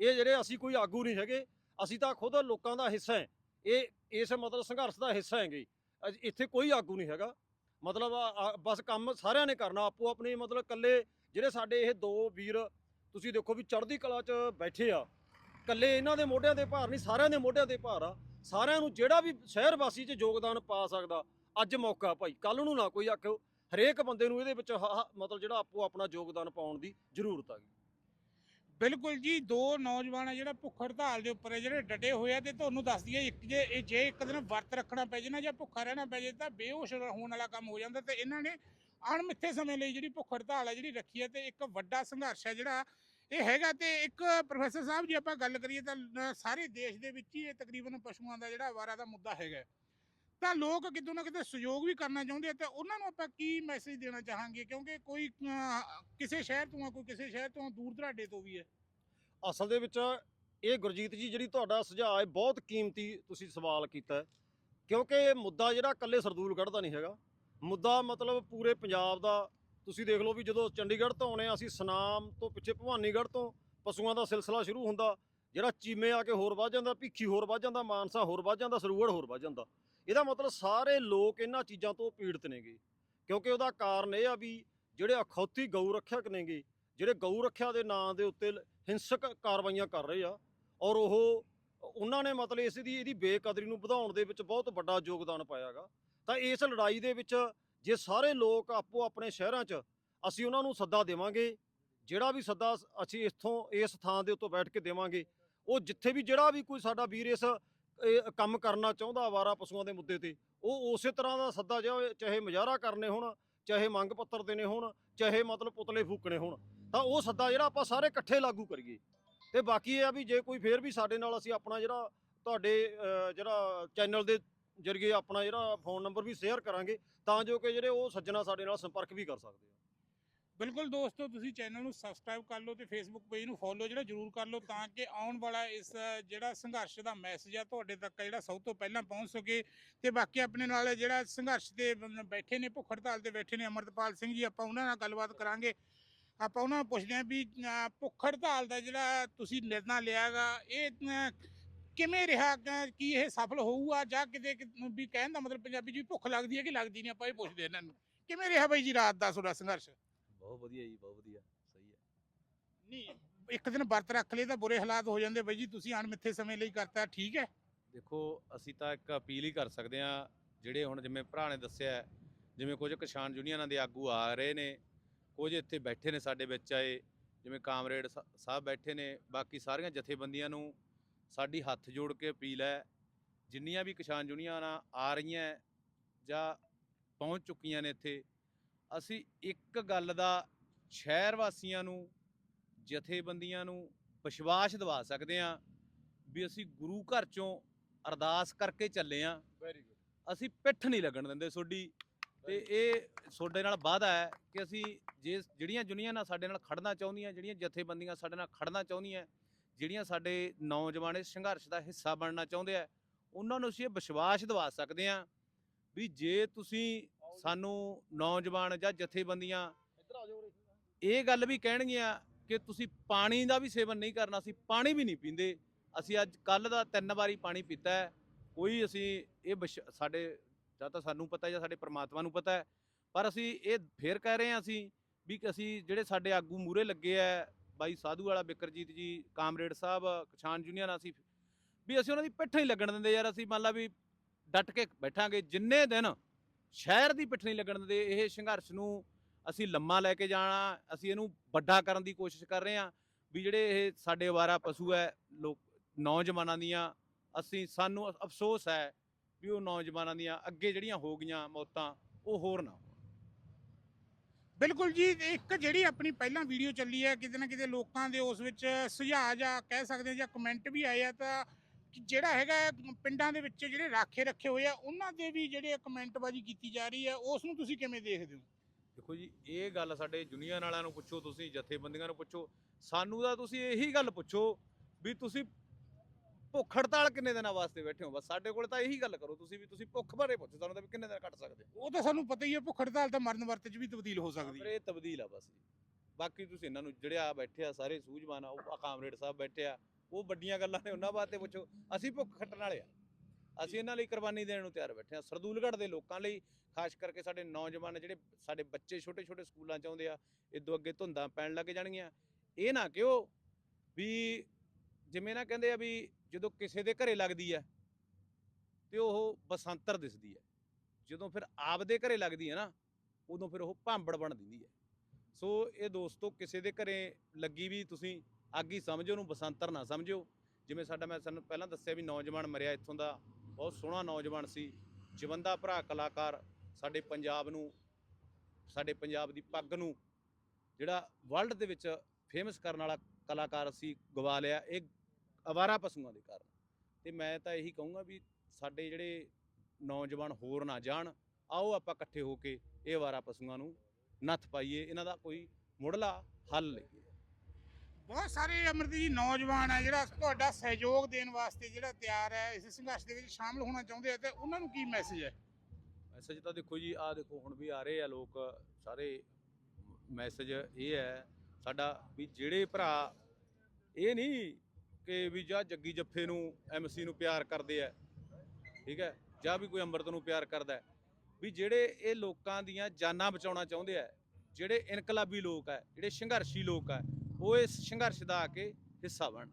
ਇਹ ਜਿਹੜੇ ਅਸੀਂ ਕੋਈ ਆਗੂ ਨਹੀਂ ਹੈਗੇ, ਅਸੀਂ ਤਾਂ ਖੁਦ ਲੋਕਾਂ ਦਾ ਹਿੱਸਾ ਹੈ। ਇਹ, ਇਸ ਮਤਲਬ ਸੰਘਰਸ਼ ਦਾ ਹਿੱਸਾ ਹੈਗੇ ਅਜ- ਇੱਥੇ ਕੋਈ ਆਗੂ ਨਹੀਂ ਹੈਗਾ। ਮਤਲਬ ਬਸ ਕੰਮ ਸਾਰਿਆਂ ਨੇ ਕਰਨਾ, ਆਪੋ ਆਪਣੀ ਮਤਲਬ ਕੱਲੇ ਜਿਹੜੇ ਸਾਡੇ ਇਹ ਦੋ ਵੀਰ, ਤੁਸੀਂ ਦੇਖੋ ਵੀ ਚੜ੍ਹਦੀ ਕਲਾ 'ਚ ਬੈਠੇ ਆ। ਕੱਲੇ ਇਹਨਾਂ ਦੇ ਮੋਢਿਆਂ ਦੇ ਭਾਰ ਨਹੀਂ, ਸਾਰਿਆਂ ਦੇ ਮੋਢਿਆਂ ਦੇ ਭਾਰ ਆ। ਸਾਰਿਆਂ ਨੂੰ ਜਿਹੜਾ ਵੀ ਸ਼ਹਿਰ ਵਾਸੀ 'ਚ ਯੋਗਦਾਨ ਪਾ ਸਕਦਾ, ਅੱਜ ਮੌਕਾ ਭਾਈ। ਕੱਲ ਨੂੰ ਨਾ ਕੋਈ ਆਖਿਓ ਹਰੇਕ ਬੰਦੇ ਨੂੰ ਇਹਦੇ ਵਿੱਚ ਹ- ਮਤਲਬ ਜਿਹੜਾ ਆਪੋ ਆਪਣਾ ਯੋਗਦਾਨ ਪਾਉਣ ਦੀ ਜ਼ਰੂਰਤ ਆ ਗਈ। ਬਿਲਕੁਲ ਜੀ, ਦੋ ਨੌਜਵਾਨ ਆ ਜਿਹੜਾ ਭੁੱਖ ਹੜਤਾਲ ਦੇ ਉੱਪਰ ਹੈ ਜਿਹੜੇ ਡਟੇ ਹੋਏ ਆ ਤੇ ਤੁਹਾਨੂੰ ਦੱਸ ਦਈਏ, ਇੱਕ ਜੇ, ਇਹ ਜੇ ਇੱਕ ਦਿਨ ਵਰਤ ਰੱਖਣਾ ਪੈ ਜੇ ਨਾ ਜਾਂ ਭੁੱਖਾ ਰਹਿਣਾ ਪੈ ਜੇ ਤਾਂ ਬੇਹੋਸ਼ ਹੋਣ ਵਾਲਾ ਕੰਮ ਹੋ ਜਾਂਦਾ ਤੇ ਇਹਨਾਂ ਨੇ ਅਣਮਿੱਥੇ ਸਮੇਂ ਲਈ ਜਿਹੜੀ ਭੁੱਖ ਹੜਤਾਲ ਹੈ ਜਿਹੜੀ ਰੱਖੀ ਹੈ ਤੇ ਇੱਕ ਵੱਡਾ ਸੰਘਰਸ਼ ਹੈ ਜਿਹੜਾ ਇਹ ਹੈਗਾ ਤੇ ਇੱਕ ਪ੍ਰੋਫੈਸਰ ਸਾਹਿਬ ਜੀ ਆਪਾਂ ਗੱਲ ਕਰੀਏ ਤਾਂ ਸਾਰੇ ਦੇਸ਼ ਦੇ ਵਿੱਚ ਹੀ ਇਹ ਤਕਰੀਬਨ ਪਸ਼ੂਆਂ ਦਾ ਜਿਹੜਾ ਅਵਾਰਾ ਦਾ ਮੁੱਦਾ ਹੈਗਾ। ਤਾਂ ਲੋਕ ਕਿਤੋਂ ਨਾ ਕਿਤੇ ਸਹਿਯੋਗ ਵੀ ਕਰਨਾ ਚਾਹੁੰਦੇ ਆ ਤੇ ਉਹਨਾਂ ਨੂੰ ਆਪਾਂ ਕੀ ਮੈਸੇਜ ਦੇਣਾ ਚਾਹਾਂਗੇ? ਕਿਉਂਕਿ ਕੋਈ ਅਹ, ਕਿਸੇ ਸ਼ਹਿਰ ਤੋਂ ਆ ਕੋਈ ਕਿਸੇ ਸ਼ਹਿਰ ਤੋਂ ਦੂਰ ਦਰਾਡੇ ਤੋਂ ਵੀ ਹੈ ਅਸਲ ਦੇ ਵਿੱਚ ਇਹ ਗੁਰਜੀਤ ਜੀ ਜਿਹੜੀ ਤੁਹਾਡਾ ਸੁਝਾਅ ਹੈ ਬਹੁਤ ਕੀਮਤੀ ਤੁਸੀਂ ਸਵਾਲ ਕੀਤਾ। ਹੈ ਕਿਉਂਕਿ ਇਹ ਮੁੱਦਾ ਜਿਹੜਾ ਇਕੱਲੇ ਸਰਦੂਲਗੜ੍ਹ ਦਾ ਨਹੀਂ ਹੈਗਾ। ਮੁੱਦਾ ਮਤਲਬ ਪੂਰੇ ਪੰਜਾਬ ਦਾ ਤੁਸੀਂ ਦੇਖ ਲਓ ਵੀ ਜਦੋਂ ਚੰਡੀਗੜ੍ਹ ਤੋਂ ਆਉਣੇ ਹਾਂ ਅਸੀਂ ਸੁਨਾਮ ਤੋਂ ਪਿੱਛੇ ਭਵਾਨੀਗੜ੍ਹ ਤੋਂ ਪਸ਼ੂਆਂ ਦਾ ਸਿਲਸਿਲਾ ਸ਼ੁਰੂ ਹੁੰਦਾ। ਜਿਹੜਾ ਚੀਮੇ ਆ ਕੇ ਹੋਰ ਵੱਧ ਜਾਂਦਾ ਭਿੱਖੀ ਹੋਰ ਵੱਧ ਜਾਂਦਾ ਮਾਨਸਾ ਹੋਰ ਵੱਧ ਜਾਂਦਾ ਸਰੂਗੜ ਹੋਰ ਵੱਧ ਜਾਂਦਾ। ਇਹਦਾ ਮਤਲਬ ਸਾਰੇ ਲੋਕ ਇਹਨਾਂ ਚੀਜ਼ਾਂ ਤੋਂ ਪੀੜਤ ਨੇਗੇ। ਕਿਉਂਕਿ ਉਹਦਾ ਕਾਰਨ ਇਹ ਆ ਵੀ ਜਿਹੜੇ ਅਖੌਤੀ ਗਊ ਰੱਖਿਅਕ ਨੇਗੇ, ਜਿਹੜੇ ਗਊ ਰੱਖਿਆ ਦੇ ਨਾਂ ਦੇ ਉੱਤੇ ਹਿੰਸਕ ਕਾਰਵਾਈਆਂ ਕਰ ਰਹੇ ਆ ਔਰ ਉਹ ਉਹਨਾਂ ਨੇ ਮਤਲਬ ਇਸ ਦੀ, ਇਹਦੀ ਬੇਕਦਰੀ ਨੂੰ ਵਧਾਉਣ ਦੇ ਵਿੱਚ ਬਹੁਤ ਵੱਡਾ ਯੋਗਦਾਨ ਪਾਇਆਗਾ ਤਾਂ ਇਸ ਲੜਾਈ ਦੇ ਵਿੱਚ ਜੇ ਸਾਰੇ ਲੋਕ ਆਪੋ ਆਪਣੇ ਸ਼ਹਿਰਾਂ 'ਚ ਅਸੀਂ ਉਹਨਾਂ ਨੂੰ ਸੱਦਾ ਦੇਵਾਂਗੇ, ਜਿਹੜਾ ਵੀ ਸੱਦਾ ਅਸੀਂ ਇੱਥੋਂ ਇਸ ਥਾਂ ਦੇ ਉੱਤੋਂ ਬੈਠ ਕੇ ਦੇਵਾਂਗੇ, ਉਹ ਜਿੱਥੇ ਵੀ ਜਿਹੜਾ ਵੀ ਕੋਈ ਸਾਡਾ ਵੀਰ ਇਸ ਇਹ ਕੰਮ ਕਰਨਾ ਚਾਹੁੰਦਾ ਆਵਾਰਾ ਪਸ਼ੂਆਂ ਦੇ ਮੁੱਦੇ ਤੇ, ਉਹ ਉਸੇ ਤਰ੍ਹਾਂ ਦਾ ਸੱਦਾ ਜਿਹਾ ਚਾਹੇ ਮੁਜ਼ਾਹਰਾ ਕਰਨੇ ਹੋਣ, ਚਾਹੇ ਮੰਗ ਪੱਤਰ ਦੇਣੇ ਹੋਣ, ਚਾਹੇ ਮਤਲਬ ਪੁਤਲੇ ਫੂਕਣੇ ਹੋਣ, ਤਾਂ ਉਹ ਸੱਦਾ ਜਿਹੜਾ ਆਪਾਂ ਸਾਰੇ ਇਕੱਠੇ ਲਾਗੂ ਕਰੀਏ। ਤੇ ਬਾਕੀ ਇਹ ਆ ਵੀ ਜੇ ਕੋਈ ਫੇਰ ਵੀ ਸਾਡੇ ਨਾਲ ਅਸੀਂ ਆਪਣਾ ਜਿਹੜਾ ਤੁਹਾਡੇ ਜਿਹੜਾ ਚੈਨਲ ਦੇ ਜਰੀਏ ਆਪਣਾ ਜਿਹੜਾ ਫੋਨ ਨੰਬਰ ਵੀ ਸ਼ੇਅਰ ਕਰਾਂਗੇ, ਤਾਂ ਜੋ ਕਿ ਜਿਹੜੇ ਉਹ ਸੱਜਣਾ ਸਾਡੇ ਨਾਲ ਸੰਪਰਕ ਵੀ ਕਰ ਸਕਦੇ ਆ। ਬਿਲਕੁਲ ਦੋਸਤੋ, ਤੁਸੀਂ ਚੈਨਲ ਨੂੰ ਸਬਸਕ੍ਰਾਈਬ ਕਰ ਲਓ ਤੇ ਫੇਸਬੁੱਕ ਪੇਜ ਨੂੰ ਫੋਲੋ ਜਿਹੜਾ ਜਰੂਰ ਕਰ ਲਓ ਤਾਂ ਕਿ ਆਉਣ ਵਾਲਾ ਇਸ ਜਿਹੜਾ ਸੰਘਰਸ਼ ਦਾ ਮੈਸੇਜ ਆ ਤੁਹਾਡੇ ਤੱਕ ਜਿਹੜਾ ਸਭ ਤੋਂ ਪਹਿਲਾਂ ਪਹੁੰਚ ਸਕੇ ਤੇ ਬਾਕੀ ਆਪਣੇ ਨਾਲ ਜਿਹੜਾ ਸੰਘਰਸ਼ ਦੇ ਬੈਠੇ ਨੇ ਭੁੱਖ ਹੜਤਾਲ ਤੇ ਬੈਠੇ ਨੇ ਅਮਰਤਪਾਲ ਸਿੰਘ ਜੀ, ਆਪਾਂ ਉਹਨਾਂ ਨਾਲ ਗੱਲਬਾਤ ਕਰਾਂਗੇ। ਆਪਾਂ ਉਹਨਾਂ ਨੂੰ ਪੁੱਛਦੇ ਹਾਂ ਵੀ ਭੁੱਖ ਹੜਤਾਲ ਦਾ ਜਿਹੜਾ ਤੁਸੀਂ ਨਿਰਣਾ ਲਿਆਗਾ, ਇਹ ਕਿਵੇਂ ਰਿਹਾ? ਕੀ ਇਹ ਸਫਲ ਹੋਊਗਾ? ਜਾਂ ਕਿਤੇ ਵੀ ਕਹਿਣ ਦਾ ਮਤਲਬ ਪੰਜਾਬੀ 'ਚ ਵੀ ਭੁੱਖ ਲੱਗਦੀ ਹੈ ਕਿ ਲੱਗਦੀ ਨਹੀਂ, ਆਪਾਂ ਇਹ ਪੁੱਛਦੇ ਇਹਨਾਂ ਨੂੰ। ਕਿਵੇਂ ਰਿਹਾ ਬਾਈ ਜੀ ਰਾਤ ਦਾ ਤੁਹਾਡਾ ਸੰਘਰਸ਼? ਬਹੁਤ ਵਧੀਆ ਜੀ ਬਹੁਤ ਵਧੀਆ ਸਹੀ ਹੈ। ਨਹੀਂ ਇੱਕ ਦਿਨ ਵਰਤ ਰੱਖ ਲਏ ਤਾਂ ਬੁਰੇ ਹਾਲਾਤ ਹੋ ਜਾਂਦੇ ਬਾਈ ਜੀ ਤੁਸੀਂ ਅਣਮਿੱਥੇ ਸਮੇਂ ਲਈ ਕਰਤਾ ਠੀਕ ਹੈ? ਦੇਖੋ ਅਸੀਂ ਤਾਂ ਇੱਕ ਅਪੀਲ ਹੀ ਕਰ ਸਕਦੇ ਹਾਂ ਜਿਹੜੇ ਹੁਣ ਜਿਵੇਂ ਭਰਾ ਨੇ ਦੱਸਿਆ ਹੈ, ਜਿਵੇਂ ਕੁਝ ਕਿਸਾਨ ਯੂਨੀਅਨਾਂ ਦੇ ਆਗੂ ਆ ਰਹੇ ਨੇ ਕੁਝ ਇੱਥੇ ਬੈਠੇ ਨੇ ਸਾਡੇ ਵਿੱਚ ਆਏ ਜਿਵੇਂ ਕਾਮਰੇਡ ਸਾ- ਸਾਹਿਬ ਬੈਠੇ ਨੇ ਬਾਕੀ ਸਾਰੀਆਂ ਜਥੇਬੰਦੀਆਂ ਨੂੰ ਸਾਡੀ ਹੱਥ ਜੋੜ ਕੇ ਅਪੀਲ ਹੈ ਜਿੰਨੀਆਂ ਵੀ ਕਿਸਾਨ ਯੂਨੀਅਨਾਂ ਆ ਰਹੀਆਂ ਜਾਂ ਪਹੁੰਚ ਚੁੱਕੀਆਂ ਨੇ ਇੱਥੇ ਅਸੀਂ ਇੱਕ ਗੱਲ ਦਾ ਸ਼ਹਿਰ ਵਾਸੀਆਂ ਨੂੰ ਜਥੇਬੰਦੀਆਂ ਨੂੰ ਵਿਸ਼ਵਾਸ ਦਿਵਾ ਸਕਦੇ ਹਾਂ ਵੀ ਅਸੀਂ ਗੁਰੂ ਘਰ ਚੋਂ ਅਰਦਾਸ ਕਰਕੇ ਚੱਲੇ ਆਂ ਵੈਰੀ ਗੁੱਡ ਅਸੀਂ ਪਿੱਠ ਨਹੀਂ ਲੱਗਣ ਦਿੰਦੇ ਤੁਹਾਡੀ ਤੇ ਇਹ ਤੁਹਾਡੇ ਨਾਲ ਵਾਅਦਾ ਹੈ ਕਿ ਅਸੀਂ ਜੇ ਜਿਹੜੀਆਂ ਯੂਨੀਅਨਾਂ ਸਾਡੇ ਨਾਲ ਖੜਨਾ ਚਾਹੁੰਦੀਆਂ ਜਿਹੜੀਆਂ ਜਥੇਬੰਦੀਆਂ ਸਾਡੇ ਨਾਲ ਖੜਨਾ ਚਾਹੁੰਦੀਆਂ ਜਿਹੜੀਆਂ ਸਾਡੇ ਨੌਜਵਾਨ ਇਸ ਸੰਘਰਸ਼ ਦਾ ਹਿੱਸਾ ਬਣਨਾ ਚਾਹੁੰਦੇ ਆ ਉਹਨਾਂ ਨੂੰ ਅਸੀਂ ਇਹ ਵਿਸ਼ਵਾਸ ਦਿਵਾ ਸਕਦੇ ਹਾਂ ਵੀ ਜੇ ਤੁਸੀਂ ਸਾਨੂੰ ਨੌਜਵਾਨ ਜਾਂ ਜਥੇਬੰਦੀਆਂ। ਇਹ ਗੱਲ ਵੀ ਕਹਿਣਗੀਆਂ ਕਿ ਤੁਸੀਂ ਪਾਣੀ ਦਾ ਵੀ ਸੇਵਨ ਨਹੀਂ ਕਰਨਾ ਸੀ ਪਾਣੀ ਵੀ ਨਹੀਂ ਪੀਂਦੇ। ਅਸੀਂ ਅੱਜ ਕੱਲ ਦਾ ਤਿੰਨ ਵਾਰੀ ਪਾਣੀ ਪੀਤਾ ਹੈ। ਕੋਈ ਅਸੀਂ ਇਹ ਸਾਡੇ ਜਾਂ ਤਾਂ ਸਾਨੂੰ ਪਤਾ ਜਾਂ ਸਾਡੇ ਪ੍ਰਮਾਤਮਾ ਨੂੰ ਪਤਾ ਹੈ। ਪਰ ਅਸੀਂ ਇਹ ਫੇਰ ਕਹਿ ਰਹੇ ਹਾਂ ਅਸੀਂ ਵੀ ਅਸੀਂ ਜਿਹੜੇ ਸਾਡੇ ਆਗੂ ਮੂਰੇ ਲੱਗੇ ਆ ਬਾਈ ਸਾਧੂ ਵਾਲਾ ਬਿਕਰਜੀਤ ਜੀ ਕਾਮਰੇਡ ਸਾਹਿਬ ਕਿਸਾਨ ਯੂਨੀਅਨ ਅਸੀਂ ਵੀ ਅਸੀਂ ਉਹਨਾਂ ਦੀ ਪਿੱਠ ਨਹੀਂ ਲੱਗਣ ਦਿੰਦੇ ਯਾਰ ਅਸੀਂ ਮੰਨ ਲਾ ਵੀ ਡਟ ਕੇ ਬੈਠਾਂਗੇ ਜਿੰਨੇ ਦਿਨ ਸ਼ਹਿਰ ਦੀ ਪਿੱਠ ਨਹੀਂ ਲੱਗਣ ਦਿੰਦੇ ਇਹ ਸੰਘਰਸ਼ ਨੂੰ ਅਸੀਂ ਲੰਮਾ ਲੈ ਕੇ ਜਾਣਾ, ਅਸੀਂ ਇਹਨੂੰ ਵੱਡਾ ਕਰਨ ਦੀ ਕੋਸ਼ਿਸ਼ ਕਰ ਰਹੇ ਹਾਂ ਵੀ ਜਿਹੜੇ ਇਹ ਸਾਡੇ ਵਾਰਾ ਪਸ਼ੂ ਹੈ, ਲੋਕ, ਨੌਜਵਾਨਾਂ ਦੀਆਂ, ਅਸੀਂ, ਸਾਨੂੰ ਅਫਸੋਸ ਹੈ ਵੀ ਉਹ ਨੌਜਵਾਨਾਂ ਦੀਆਂ ਅੱਗੇ ਜਿਹੜੀਆਂ ਹੋ ਗਈਆਂ ਮੌਤਾਂ, ਉਹ ਹੋਰ ਨਾ ਹੋਣ। ਬਿਲਕੁਲ ਜੀ, ਇੱਕ ਜਿਹੜੀ ਆਪਣੀ ਪਹਿਲਾਂ ਵੀਡੀਓ ਚੱਲੀ ਹੈ, ਕਿਤੇ ਨਾ ਕਿਤੇ ਲੋਕਾਂ ਦੇ ਉਸ ਵਿੱਚ ਸੁਝਾਅ ਜਾਂ ਕਹਿ ਸਕਦੇ ਹਾਂ ਜਾਂ ਕਮੈਂਟ ਵੀ ਆਏ ਆ ਤਾਂ ਜਿਹੜਾ ਹੈਗਾ ਪਿੰਡਾਂ ਦੇ ਵਿੱਚ ਜਿਹੜੇ ਰਾਖੇ ਰੱਖੇ ਹੋਏ ਆ ਉਹਨਾਂ ਦੇ ਵੀ ਜਿਹੜੇ ਕਮੈਂਟਬਾਜ਼ੀ ਕੀਤੀ ਜਾ ਰਹੀ ਹੈ ਉਸ ਨੂੰ ਤੁਸੀਂ ਕਿਵੇਂ ਦੇਖਦੇ ਹੋ? ਦੇਖੋ ਜੀ ਇਹ ਗੱਲ ਸਾਡੇ ਯੂਨੀਅਨ ਵਾਲਿਆਂ ਨੂੰ ਪੁੱਛੋ ਤੁਸੀਂ ਜਥੇਬੰਦੀਆਂ ਨੂੰ ਪੁੱਛੋ। ਸਾਨੂੰ ਤਾਂ ਤੁਸੀਂ ਇਹੀ ਗੱਲ ਪੁੱਛੋ ਵੀ ਤੁਸੀਂ ਭੁੱਖ ਹੜਤਾਲ ਕਿੰਨੇ ਦਿਨਾਂ ਵਾਸਤੇ ਬੈਠੇ ਹੋ? ਬਸ ਸਾਡੇ ਕੋਲ ਤਾਂ ਇਹੀ ਗੱਲ ਕਰੋ ਤੁਸੀਂ ਵੀ ਤੁਸੀਂ ਭੁੱਖ ਬਾਰੇ ਪੁੱਛੋ ਸਾਨੂੰ ਤਾਂ ਵੀ ਕਿੰਨੇ ਦਿਨ ਕੱਟ ਸਕਦੇ ਉਹ ਤਾਂ ਸਾਨੂੰ ਪਤਾ ਹੀ ਹੈ ਭੁੱਖ ਹੜਤਾਲ ਤਾਂ ਮਰਨ ਵਰਤ 'ਚ ਵੀ ਤਬਦੀਲ ਹੋ ਸਕਦੀ ਪਰ ਹੈ। ਇਹ ਤਬਦੀਲ ਆ ਬਸ ਜੀ। ਬਾਕੀ ਤੁਸੀਂ ਇਹਨਾਂ ਨੂੰ ਜਿਹੜੇ ਆ ਬੈਠੇ ਆ ਸਾਰੇ ਸੂਝਵਾਨ ਆ ਉਹ ਕਾਮਰੇਡ ਸਾਹਿਬ ਬੈਠੇ ਆ। ਉਹ ਵੱਡੀਆਂ ਗੱਲਾਂ ਨੇ ਉਹਨਾਂ ਵਾਸਤੇ ਪੁੱਛੋ, ਅਸੀਂ ਭੁੱਖ ਖੱਟਣ ਵਾਲੇ ਆ। ਅਸੀਂ ਇਹਨਾਂ ਲਈ ਕੁਰਬਾਨੀ ਦੇਣ ਨੂੰ ਤਿਆਰ ਬੈਠੇ ਆ। ਸਰਦੂਲਗੜ੍ਹ ਦੇ ਲੋਕਾਂ ਲਈ, ਖਾਸ ਕਰਕੇ ਸਾਡੇ ਨੌਜਵਾਨ ਜਿਹੜੇ ਸਾਡੇ ਬੱਚੇ ਛੋਟੇ ਛੋਟੇ ਸਕੂਲਾਂ ਚ ਆਉਂਦੇ ਆ, ਇਦੋਂ ਅੱਗੇ ਧੁੰਦਾਂ ਪੈਣ ਲੱਗ ਜਾਣਗੀਆਂ। ਇਹ ਨਾ ਕਿਉ ਵੀ ਜਿਵੇਂ ਨਾ ਕਹਿੰਦੇ ਆ ਵੀ ਜਦੋਂ ਕਿਸੇ ਦੇ ਘਰੇ ਲੱਗਦੀ ਆ, ਤੇ ਉਹ ਬਸੰਤਰ ਦਿਸਦੀ ਹੈ ਜਦੋਂ ਫਿਰ ਆਪ ਦੇ ਘਰੇ ਲੱਗਦੀ ਹੈ ਨਾ, ਉਦੋਂ ਫਿਰ ਉਹ ਭਾਂਬੜ ਬਣ ਦਿੰਦੀ ਹੈ ਸੋ ਇਹ ਦੋਸਤੋ, ਕਿਸੇ ਦੇ ਘਰੇ ਲੱਗੀ ਵੀ ਤੁਸੀਂ ਅੱਗ ਹੀ ਸਮਝੋ ਨੂੰ ਬਸੰਤਰ ਨਾ ਸਮਝਿਓ ਜਿਵੇਂ ਸਾਡਾ ਮੈਂ ਸਾਨੂੰ ਪਹਿਲਾਂ ਦੱਸਿਆ ਵੀ ਨੌਜਵਾਨ ਮਰਿਆ ਇੱਥੋਂ ਦਾ, ਬਹੁਤ ਸੋਹਣਾ ਨੌਜਵਾਨ ਸੀ। ਜਵੰਦਾ ਭਰਾ ਕਲਾਕਾਰ ਸਾਡੇ ਪੰਜਾਬ ਨੂੰ, ਸਾਡੇ ਪੰਜਾਬ ਦੀ ਪੱਗ ਨੂੰ, ਜਿਹੜਾ ਵਰਲਡ ਦੇ ਵਿੱਚ ਫੇਮਸ ਕਰਨ ਵਾਲਾ ਕਲਾਕਾਰ ਅਸੀਂ ਗਵਾ ਲਿਆ, ਇਹ ਅਵਾਰਾ ਪਸ਼ੂਆਂ ਦੇ ਕਾਰਨ। ਤੇ ਮੈਂ ਤਾਂ ਇਹੀ ਕਹੂੰਗਾ ਵੀ ਸਾਡੇ ਜਿਹੜੇ ਨੌਜਵਾਨ ਹੋਰ ਨਾ ਜਾਣ, ਆਓ ਆਪਾਂ ਇਕੱਠੇ ਹੋ ਕੇ ਇਹ ਅਵਾਰਾ ਪਸ਼ੂਆਂ ਨੂੰ ਨੱਥ ਪਾਈਏ, ਇਹਨਾਂ ਦਾ ਕੋਈ ਮੁੱਢਲਾ ਹੱਲ ਲਈਏ। ਬਹੁਤ ਸਾਰੇ ਅਮਰਤ ਜੀ ਨੌਜਵਾਨ ਹੈ ਜਿਹੜਾ ਤੁਹਾਡਾ ਸਹਿਯੋਗ ਦੇਣ ਵਾਸਤੇ ਜਿਹੜਾ ਤਿਆਰ ਹੈ, ਇਸ ਸੰਘਰਸ਼ ਦੇ ਵਿੱਚ ਸ਼ਾਮਲ ਹੋਣਾ ਚਾਹੁੰਦੇ ਆ ਤੇ ਉਹਨਾਂ ਨੂੰ ਕੀ ਮੈਸੇਜ ਹੈ? ਮੈਸੇਜ ਤਾਂ ਦੇਖੋ ਜੀ ਆ ਦੇਖੋ ਹੁਣ ਵੀ ਆ ਰਹੇ ਆ ਲੋਕ, ਸਾਰੇ ਮੈਸੇਜ ਇਹ ਹੈ ਸਾਡਾ ਵੀ ਜਿਹੜੇ ਭਰਾ ਇਹ ਨਹੀਂ ਕਿ ਵੀ ਜਾਂ ਜੱਗੀ ਜੱਫੇ ਨੂੰ ਐਮਸੀ ਨੂੰ ਪਿਆਰ ਕਰਦੇ ਆ, ਠੀਕ ਹੈ, ਜਾਂ ਵੀ ਕੋਈ ਅੰਮ੍ਰਿਤ ਨੂੰ ਪਿਆਰ ਕਰਦਾ ਵੀ ਜਿਹੜੇ ਇਹ ਲੋਕਾਂ ਦੀਆਂ ਜਾਨਾਂ ਬਚਾਉਣਾ ਚਾਹੁੰਦੇ ਆ, ਜਿਹੜੇ ਇਨਕਲਾਬੀ ਲੋਕ ਆ, ਜਿਹੜੇ ਸੰਘਰਸ਼ੀ ਲੋਕ ਆ ਉਹ ਇਸ ਸੰਘਰਸ਼ ਦਾ ਆ ਕੇ ਹਿੱਸਾ ਬਣ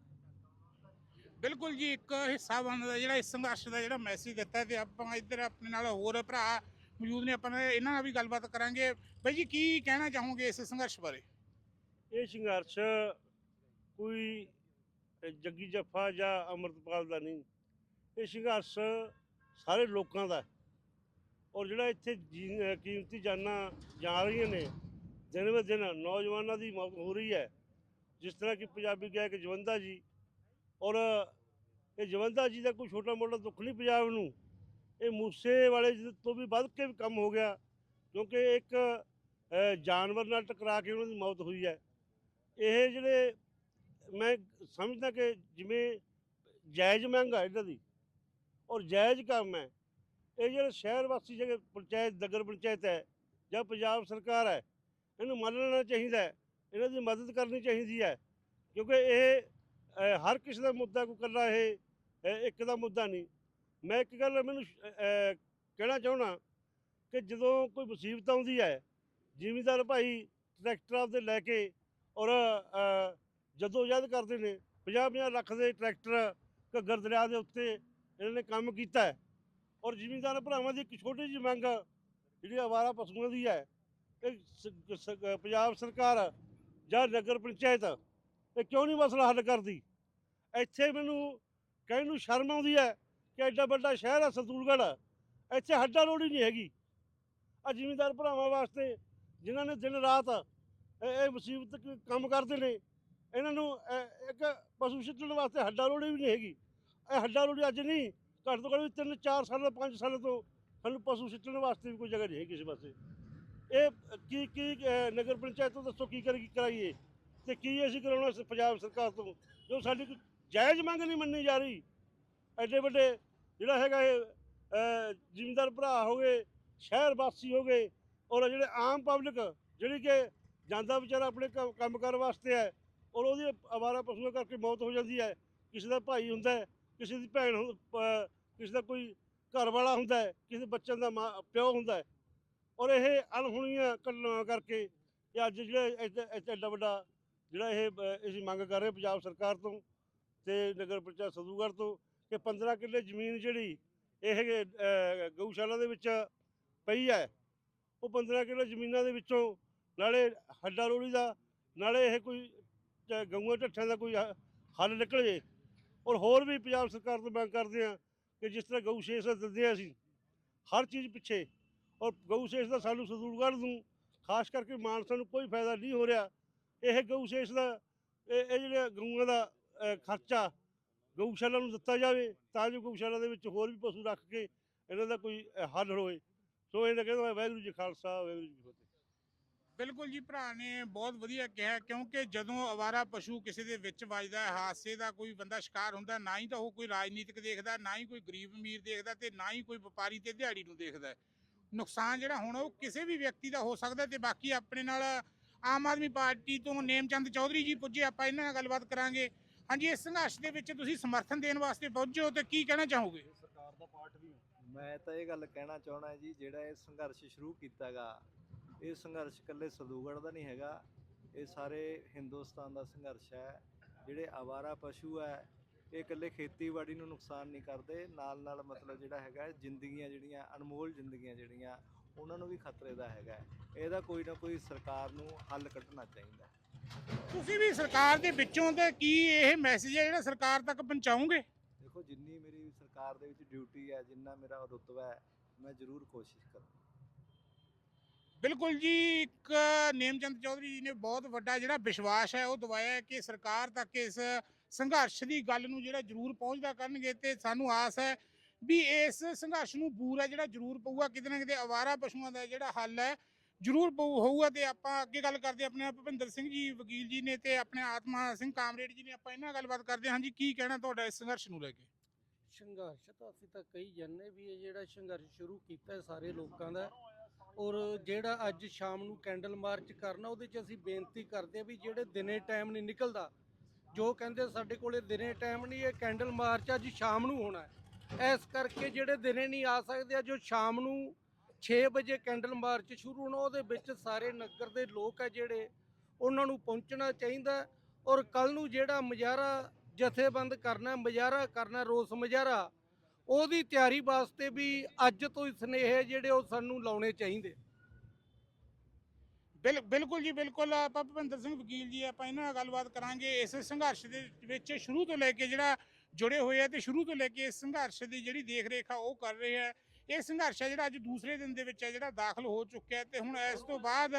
ਬਿਲਕੁਲ ਜੀ ਇੱਕ ਹਿੱਸਾ ਬਣਦਾ ਜਿਹੜਾ ਇਸ ਸੰਘਰਸ਼ ਦਾ ਜਿਹੜਾ ਮੈਸੇਜ ਦਿੱਤਾ ਤੇ ਆਪਾਂ ਇੱਧਰ ਆਪਣੇ ਨਾਲ ਹੋਰ ਭਰਾ ਮੌਜੂਦ ਨੇ ਆਪਾਂ ਇਹਨਾਂ ਨਾਲ ਵੀ ਗੱਲਬਾਤ ਕਰਾਂਗੇ। ਬਾਈ ਜੀ ਕੀ ਕਹਿਣਾ ਚਾਹੋਗੇ ਇਸ ਸੰਘਰਸ਼ ਬਾਰੇ? ਇਹ ਸੰਘਰਸ਼ ਕੋਈ ਜੱਗੀ ਜੱਫਾ ਜਾਂ ਅਮਰਤਪਾਲ ਦਾ ਨਹੀਂ। ਇਹ ਸੰਘਰਸ਼ ਸਾਰੇ ਲੋਕਾਂ ਦਾ। ਔਰ ਜਿਹੜਾ ਇੱਥੇ ਕੀਮਤੀ ਜਾਨਾਂ ਜਾ ਰਹੀਆਂ ਨੇ ਦਿਨ ਬ ਦਿਨ ਨੌਜਵਾਨਾਂ ਦੀ ਮੌਤ ਹੋ ਰਹੀ ਹੈ। ਜਿਸ ਤਰ੍ਹਾਂ ਕਿ ਪੰਜਾਬੀ ਗਾਇਕ ਜਵੰਦਾ ਜੀ, ਔਰ ਇਹ ਜਵੰਦਾ ਜੀ ਦਾ ਕੋਈ ਛੋਟਾ ਮੋਟਾ ਦੁੱਖ ਨਹੀਂ ਪੰਜਾਬ ਨੂੰ। ਇਹ ਮੂਸੇ ਵਾਲੇ ਤੋਂ ਵੀ ਵੱਧ ਕੇ ਵੀ ਕੰਮ ਹੋ ਗਿਆ, ਕਿਉਂਕਿ ਇੱਕ ਜਾਨਵਰ ਨਾਲ ਟਕਰਾ ਕੇ ਉਹਨਾਂ ਦੀ ਮੌਤ ਹੋਈ ਹੈ। ਇਹ ਜਿਹੜੇ ਮੈਂ ਸਮਝਦਾ ਕਿ ਜਿਵੇਂ ਜਾਇਜ਼ ਮੰਗ ਹੈ ਇਹਨਾਂ ਦੀ, ਔਰ ਜਾਇਜ਼ ਕੰਮ ਹੈ। ਇਹ ਜਿਹੜੇ ਸ਼ਹਿਰ ਵਾਸੀ ਜਿਹੜੇ ਪੰਚਾਇਤ, ਨਗਰ ਪੰਚਾਇਤ ਹੈ ਜਾਂ ਪੰਜਾਬ ਸਰਕਾਰ ਹੈ, ਇਹਨੂੰ ਮੰਨ ਲੈਣਾ ਚਾਹੀਦਾ ਹੈ। ਇਹਨਾਂ ਦੀ ਮਦਦ ਕਰਨੀ ਚਾਹੀਦੀ ਹੈ, ਕਿਉਂਕਿ ਇਹ ਹਰ ਕਿਸੇ ਦਾ ਮੁੱਦਾ ਕੋਈ ਇਕੱਲਾ ਇਹ ਇੱਕ ਦਾ ਮੁੱਦਾ ਨਹੀਂ। ਮੈਂ ਇੱਕ ਗੱਲ ਮੈਨੂੰ ਕਹਿਣਾ ਚਾਹੁੰਦਾ ਕਿ ਜਦੋਂ ਕੋਈ ਮੁਸੀਬਤ ਆਉਂਦੀ ਹੈ, ਜ਼ਿਮੀਂਦਾਰ ਭਾਈ ਟਰੈਕਟਰ ਆਪਦੇ ਲੈ ਕੇ ਔਰ ਜਦੋਂ ਯਾਦ ਕਰਦੇ ਨੇ 50-50 ਲੱਖ ਦੇ ਟਰੈਕਟਰ ਘੱਗਰ ਦਰਿਆ ਦੇ ਉੱਤੇ ਇਹਨਾਂ ਨੇ ਕੰਮ ਕੀਤਾ ਔਰ ਜ਼ਿਮੀਂਦਾਰ ਭਰਾਵਾਂ ਦੀ ਇੱਕ ਛੋਟੀ ਜਿਹੀ ਮੰਗ ਜਿਹੜੀ ਆਵਾਰਾ ਪਸ਼ੂਆਂ ਦੀ ਹੈ, ਇਹ ਪੰਜਾਬ ਸਰਕਾਰ ਜਾਂ ਨਗਰ ਪੰਚਾਇਤ, ਇਹ ਕਿਉਂ ਨਹੀਂ ਮਸਲਾ ਹੱਲ ਕਰਦੀ? ਇੱਥੇ ਮੈਨੂੰ ਕਹਿਣ ਨੂੰ ਸ਼ਰਮ ਆਉਂਦੀ ਹੈ ਕਿ ਐਡਾ ਵੱਡਾ ਸ਼ਹਿਰ ਹੈ ਸੰਤੂਲਗੜ੍ਹ ਇੱਥੇ ਹੱਡਾ ਲੋੜੀ ਨਹੀਂ ਹੈਗੀ। ਆ ਜ਼ਿਮੀਂਦਾਰ ਭਰਾਵਾਂ ਵਾਸਤੇ ਜਿਨ੍ਹਾਂ ਨੇ ਦਿਨ ਰਾਤ ਇਹ ਮੁਸੀਬਤ ਕੰਮ ਕਰਦੇ ਨੇ, ਇਹਨਾਂ ਨੂੰ ਇੱਕ ਪਸ਼ੂ ਛੱਡਣ ਵਾਸਤੇ ਹੱਡਾ ਲੋੜੀ ਵੀ ਨਹੀਂ ਹੈਗੀ। ਇਹ ਹੱਡਾ ਲੋੜੀ ਅੱਜ ਨਹੀਂ, ਘੱਟ ਤੋਂ ਘੱਟ ਵੀ ਤਿੰਨ, ਚਾਰ ਸਾਲ, ਪੰਜ ਸਾਲ ਤੋਂ ਸਾਨੂੰ ਪਸ਼ੂ ਛੱਡਣ ਵਾਸਤੇ ਵੀ ਕੋਈ ਜਗ੍ਹਾ ਨਹੀਂ ਹੈ ਕਿਸੇ ਪਾਸੇ। ਇਹ ਕੀ ਕੀ ਨਗਰ ਪੰਚਾਇਤ ਤੋਂ ਦੱਸੋ ਕੀ ਕਰੀ ਕਰਾਈਏ? ਤੇ ਕੀ ਅਸੀਂ ਕਰਾਉਣਾ ਸ- ਪੰਜਾਬ ਸਰਕਾਰ ਤੋਂ? ਜੋ ਸਾਡੀ ਕੋਈ ਜਾਇਜ਼ ਮੰਗ ਨਹੀਂ ਮੰਨੀ ਜਾ ਰਹੀ। ਐਡੇ ਵੱਡੇ ਜਿਹੜਾ ਹੈਗਾ ਇਹ ਅਹ, ਜ਼ਿਮੀਂਦਾਰ ਭਰਾ ਹੋ ਗਏ ਸ਼ਹਿਰ ਵਾਸੀ ਹੋ ਗਏ ਔਰ ਜਿਹੜੇ ਆਮ ਪਬਲਿਕ ਜਿਹੜੀ ਕਿ ਜਾਂਦਾ ਵਿਚਾਰਾ ਆਪਣੇ ਕੰਮ ਕੰਮਕਾਰ ਵਾਸਤੇ ਹੈ ਔਰ ਉਹਦੀ ਅਵਾਰਾ ਪਸ਼ੂਆਂ ਕਰਕੇ ਮੌਤ ਹੋ ਜਾਂਦੀ ਹੈ। ਕਿਸੇ ਦਾ ਭਾਈ ਹੁੰਦਾ ਕਿਸੇ ਦੀ ਭੈਣ ਕਿਸੇ ਦਾ ਕੋਈ ਘਰ ਵਾਲਾ ਹੁੰਦਾ ਹੈ ਕਿਸੇ ਬੱਚਿਆਂ ਦਾ ਮਾਂ ਪਿਓ ਹੁੰਦਾ ਔਰ ਇਹ ਅਣਹੋਣੀਆਂ ਘਟਨਾਵਾਂ ਕਰਕੇ ਇਹ ਅੱਜ ਜਿਹੜੇ ਐਡਾ ਵੱਡਾ ਜਿਹੜਾ ਇਹ ਅਸੀਂ ਮੰਗ ਕਰ ਰਹੇ ਪੰਜਾਬ ਸਰਕਾਰ ਤੋਂ ਤੇ ਨਗਰ ਪੰਚਾਇਤ ਸਦੂਗੜ੍ਹ ਤੋਂ ਕਿ 15 ਕਿੱਲੇ ਜ਼ਮੀਨ ਜਿਹੜੀ ਇਹ ਗਊਸ਼ਾਲਾ ਦੇ ਵਿੱਚ ਪਈ ਹੈ, ਉਹ 15 ਕਿੱਲੇ ਜ਼ਮੀਨਾਂ ਦੇ ਵਿੱਚੋਂ ਨਾਲੇ ਹੱਡਾ ਰੋੜੀ ਦਾ, ਨਾਲੇ ਇਹ ਕੋਈ ਗਊਆਂ ਢੱਠਿਆਂ ਦਾ ਕੋਈ ਹੱਲ ਨਿਕਲ ਜੇ। ਔਰ ਹੋਰ ਵੀ ਪੰਜਾਬ ਸਰਕਾਰ ਤੋਂ ਮੰਗ ਕਰਦੇ ਆ ਕਿ ਜਿਸ ਤਰ੍ਹਾਂ ਗਊ ਸ਼ੇਸ਼ ਦਿੰਦੇ ਆ ਅਸੀਂ, ਹਰ ਚੀਜ਼ ਪਿੱਛੇ ਔਰ ਗਊ ਸ਼ੇਸ਼ ਦਾ ਸਾਨੂੰ ਸਦੂਲਗੜ੍ਹ ਨੂੰ ਖਾਸ ਕਰਕੇ ਮਾਨਸਾ ਨੂੰ ਕੋਈ ਫਾਇਦਾ ਨਹੀਂ ਹੋ ਰਿਹਾ। ਇਹ ਗਊਸ਼ੇਸ਼ ਦਾ, ਇਹ ਇਹ ਜਿਹੜੇ ਗਊਆਂ ਦਾ ਖਰਚਾ ਗਊਸ਼ਾਲਾ ਨੂੰ ਦਿੱਤਾ ਜਾਵੇ ਤਾਂ ਜੋ ਗਊਸ਼ਾਲਾ ਦੇ ਵਿੱਚ ਹੋਰ ਵੀ ਪਸ਼ੂ ਰੱਖ ਕੇ ਇਹਨਾਂ ਦਾ ਕੋਈ ਹੱਲ ਹੋਏ ਸੋ ਇਹਨਾਂ ਕਹਿੰਦਾ ਵਾਹਿਗੁਰੂ ਜੀ ਖਾਲਸਾ, ਵਾਹਿਗੁਰੂ ਜੀ ਫਤਿਹ। ਬਿਲਕੁਲ ਜੀ, ਭਰਾ ਨੇ ਬਹੁਤ ਵਧੀਆ ਕਿਹਾ ਕਿਉਂਕਿ ਜਦੋਂ ਅਵਾਰਾ ਪਸ਼ੂ ਕਿਸੇ ਦੇ ਵਿੱਚ ਵੱਜਦਾ ਹੈ, ਹਾਦਸੇ ਦਾ ਕੋਈ ਬੰਦਾ ਸ਼ਿਕਾਰ ਹੁੰਦਾ, ਨਾ ਹੀ ਤਾਂ ਉਹ ਕੋਈ ਰਾਜਨੀਤਿਕ ਦੇਖਦਾ, ਨਾ ਹੀ ਕੋਈ ਗਰੀਬ ਅਮੀਰ ਦੇਖਦਾ ਤੇ ਨਾ ਹੀ ਕੋਈ ਵਪਾਰੀ ਤੇ ਦਿਹਾੜੀ ਨੂੰ ਦੇਖਦਾ ਨੁਕਸਾਨ ਜਿਹੜਾ ਹੋਣਾ ਉਹ ਕਿਸੇ ਵੀ ਵਿਅਕਤੀ ਦਾ ਹੋ ਸਕਦਾ ਤੇ ਬਾਕੀ ਆਪਣੇ ਨਾਲ ਆਮ ਆਦਮੀ ਪਾਰਟੀ ਤੋਂ ਨੇਮਚੰਦ ਚੌਧਰੀ ਜੀ ਪੁੱਜੇ, ਆਪਾਂ ਇਹਨਾਂ ਨਾਲ ਗੱਲਬਾਤ ਕਰਾਂਗੇ। ਹਾਂਜੀ, ਇਸ ਸੰਘਰਸ਼ ਦੇ ਵਿੱਚ ਤੁਸੀਂ ਸਮਰਥਨ ਦੇਣ ਵਾਸਤੇ ਪਹੁੰਚੋ ਹੋ ਤੇ ਕੀ ਕਹਿਣਾ ਚਾਹੋਗੇ? ਸਰਕਾਰ ਦਾ ਪਾਰਟ ਵੀ ਮੈਂ ਤਾਂ ਇਹ ਗੱਲ ਕਹਿਣਾ ਚਾਹਣਾ ਜੀ, ਜਿਹੜਾ ਇਹ ਸੰਘਰਸ਼ ਸ਼ੁਰੂ ਕੀਤਾਗਾ, ਇਹ ਸੰਘਰਸ਼ ਇਕੱਲੇ ਸਦੂਗੜ ਦਾ ਨਹੀਂ ਹੈਗਾ। ਇਹ ਸਾਰੇ ਹਿੰਦੁਸਤਾਨ ਦਾ ਸੰਘਰਸ਼ ਹੈ। ਜਿਹੜੇ ਆਵਾਰਾ ਪਸ਼ੂ ਹੈ ਇਹ ਇਕੱਲੇ ਖੇਤੀਬਾੜੀ ਨੂੰ ਨੁਕਸਾਨ ਨਹੀਂ ਕਰਦੇ ਨਾਲ ਨਾਲ ਮਤਲਬ ਜਿਹੜਾ ਹੈਗਾ ਜ਼ਿੰਦਗੀਆਂ ਜਿਹੜੀਆਂ ਅਨਮੋਲ ਜ਼ਿੰਦਗੀਆਂ ਜਿਹੜੀਆਂ ਉਹਨਾਂ ਨੂੰ ਵੀ ਖਤਰੇ ਦਾ ਹੈਗਾ ਇਹਦਾ ਕੋਈ ਨਾ ਕੋਈ ਸਰਕਾਰ ਨੂੰ ਹੱਲ ਕੱਢਣਾ ਚਾਹੀਦਾ ਤੁਸੀਂ ਵੀ ਸਰਕਾਰ ਦੇ ਵਿੱਚੋਂ ਤੇ ਕੀ ਇਹ ਮੈਸੇਜ ਹੈ ਜਿਹੜਾ ਸਰਕਾਰ ਤੱਕ ਪਹੁੰਚਾਓਗੇ? ਦੇਖੋ ਜਿੰਨੀ ਮੇਰੀ ਸਰਕਾਰ ਦੇ ਵਿੱਚ ਡਿਊਟੀ ਹੈ ਜਿੰਨਾ ਮੇਰਾ ਰੁਤਬਾ ਹੈ ਮੈਂ ਜ਼ਰੂਰ ਕੋਸ਼ਿਸ਼ ਕਰਾਂਗਾ। ਬਿਲਕੁਲ ਜੀ ਇੱਕ ਨੇਮਚੰਦ ਚੌਧਰੀ ਜੀ ਨੇ ਬਹੁਤ ਵੱਡਾ ਜਿਹੜਾ ਵਿਸ਼ਵਾਸ ਹੈ ਉਹ ਦਵਾਇਆ ਕਿ ਸਰਕਾਰ ਤੱਕ ਇਸ ਸੰਘਰਸ਼ ਦੀ ਗੱਲ ਨੂੰ ਜਿਹੜਾ ਜ਼ਰੂਰ ਪਹੁੰਚਦਾ ਕਰਨਗੇ ਤੇ ਸਾਨੂੰ ਆਸ ਹੈ ਵੀ ਇਸ ਸੰਘਰਸ਼ ਨੂੰ ਬੂਰ ਹੈ, ਜਿਹੜਾ ਜ਼ਰੂਰ ਪਊਗਾ, ਕਿਤੇ ਨਾ ਕਿਤੇ ਅਵਾਰਾ ਪਸ਼ੂਆਂ ਦਾ ਜਿਹੜਾ ਹੱਲ ਹੈ ਜ਼ਰੂਰ ਹੋਊਗਾ ਤੇ ਆਪਾਂ ਅੱਗੇ ਗੱਲ ਕਰਦੇ ਆਪਣੇ ਭੁਪਿੰਦਰ ਸਿੰਘ ਜੀ, ਵਕੀਲ ਜੀ ਨੇ ਤੇ ਆਪਣੇ ਆਤਮਾ ਸਿੰਘ ਕਾਮਰੇਡ ਜੀ ਨੇ ਆਪਾਂ ਇਹਨਾਂ ਨਾਲ ਗੱਲਬਾਤ ਕਰਦੇ ਹਾਂ। ਜੀ ਕੀ ਕਹਿਣਾ ਤੁਹਾਡਾ ਇਸ ਸੰਘਰਸ਼ ਨੂੰ ਲੈ ਕੇ? ਸੰਘਰਸ਼ ਤਾਂ ਅਸੀਂ ਤਾਂ ਕਹੀ ਜਾਂਦੇ ਵੀ ਇਹ ਜਿਹੜਾ ਸੰਘਰਸ਼ ਸ਼ੁਰੂ ਕੀਤਾ ਸਾਰੇ ਲੋਕਾਂ ਦਾ ਔਰ ਜਿਹੜਾ ਅੱਜ ਸ਼ਾਮ ਨੂੰ ਕੈਂਡਲ ਮਾਰਚ ਕਰਨਾ, ਉਹਦੇ 'ਚ ਅਸੀਂ ਬੇਨਤੀ ਕਰਦੇ ਆ ਵੀ ਜਿਹੜੇ ਦਿਨੇ ਟਾਈਮ ਨਹੀਂ ਨਿਕਲਦਾ ਜੋ ਕਹਿੰਦੇ ਸਾਡੇ ਕੋਲੇ ਦਿਨੇ ਟਾਈਮ ਨਹੀਂ, ਇਹ ਕੈਂਡਲ ਮਾਰਚ ਅੱਜ ਸ਼ਾਮ ਨੂੰ ਹੋਣਾ ਇਸ ਕਰਕੇ ਜਿਹੜੇ ਦਿਨੇ ਨਹੀਂ ਆ ਸਕਦੇ ਆ, ਜੋ ਸ਼ਾਮ ਨੂੰ 6 ਵਜੇ ਕੈਂਡਲ ਮਾਰਚ ਸ਼ੁਰੂ ਹੋਣਾ, ਉਹਦੇ ਵਿੱਚ ਸਾਰੇ ਨਗਰ ਦੇ ਲੋਕ ਆ ਜਿਹੜੇ, ਉਹਨਾਂ ਨੂੰ ਪਹੁੰਚਣਾ ਚਾਹੀਦਾ ਔਰ ਕੱਲ ਨੂੰ ਜਿਹੜਾ ਮੁਜ਼ਾਹਰਾ ਜਥੇਬੰਦ ਕਰਨਾ ਮੁਜ਼ਾਹਰਾ ਕਰਨਾ ਰੋਸ ਮੁਜ਼ਾਹਰਾ ਉਹਦੀ ਤਿਆਰੀ ਵਾਸਤੇ ਵੀ ਅੱਜ ਤੋਂ ਹੀ ਸਨੇਹ ਜਿਹੜੇ ਉਹ ਸਾਨੂੰ ਲਾਉਣੇ ਚਾਹੀਦੇ। ਬਿਲ, ਬਿਲਕੁਲ ਜੀ, ਬਿਲਕੁਲ, ਆਪਾਂ ਭੁਪਿੰਦਰ ਸਿੰਘ ਵਕੀਲ ਜੀ, ਆਪਾਂ ਇਹਨਾਂ ਨਾਲ ਗੱਲਬਾਤ ਕਰਾਂਗੇ। ਇਸ ਸੰਘਰਸ਼ ਦੇ ਵਿੱਚ ਸ਼ੁਰੂ ਤੋਂ ਲੈ ਕੇ ਜਿਹੜਾ ਜੁੜੇ ਹੋਏ ਆ ਤੇ ਸ਼ੁਰੂ ਤੋਂ ਲੈ ਕੇ ਇਸ ਸੰਘਰਸ਼ ਦੀ ਜਿਹੜੀ ਦੇਖ ਰੇਖ ਆ ਉਹ ਕਰ ਰਹੇ ਆ। ਇਹ ਸੰਘਰਸ਼ ਹੈ ਜਿਹੜਾ ਅੱਜ ਦੂਸਰੇ ਦਿਨ ਦੇ ਵਿੱਚ ਹੈ ਜਿਹੜਾ ਦਾਖਲ ਹੋ ਚੁੱਕਿਆ ਹੈ ਤੇ ਹੁਣ ਇਸ ਤੋਂ ਬਾਅਦ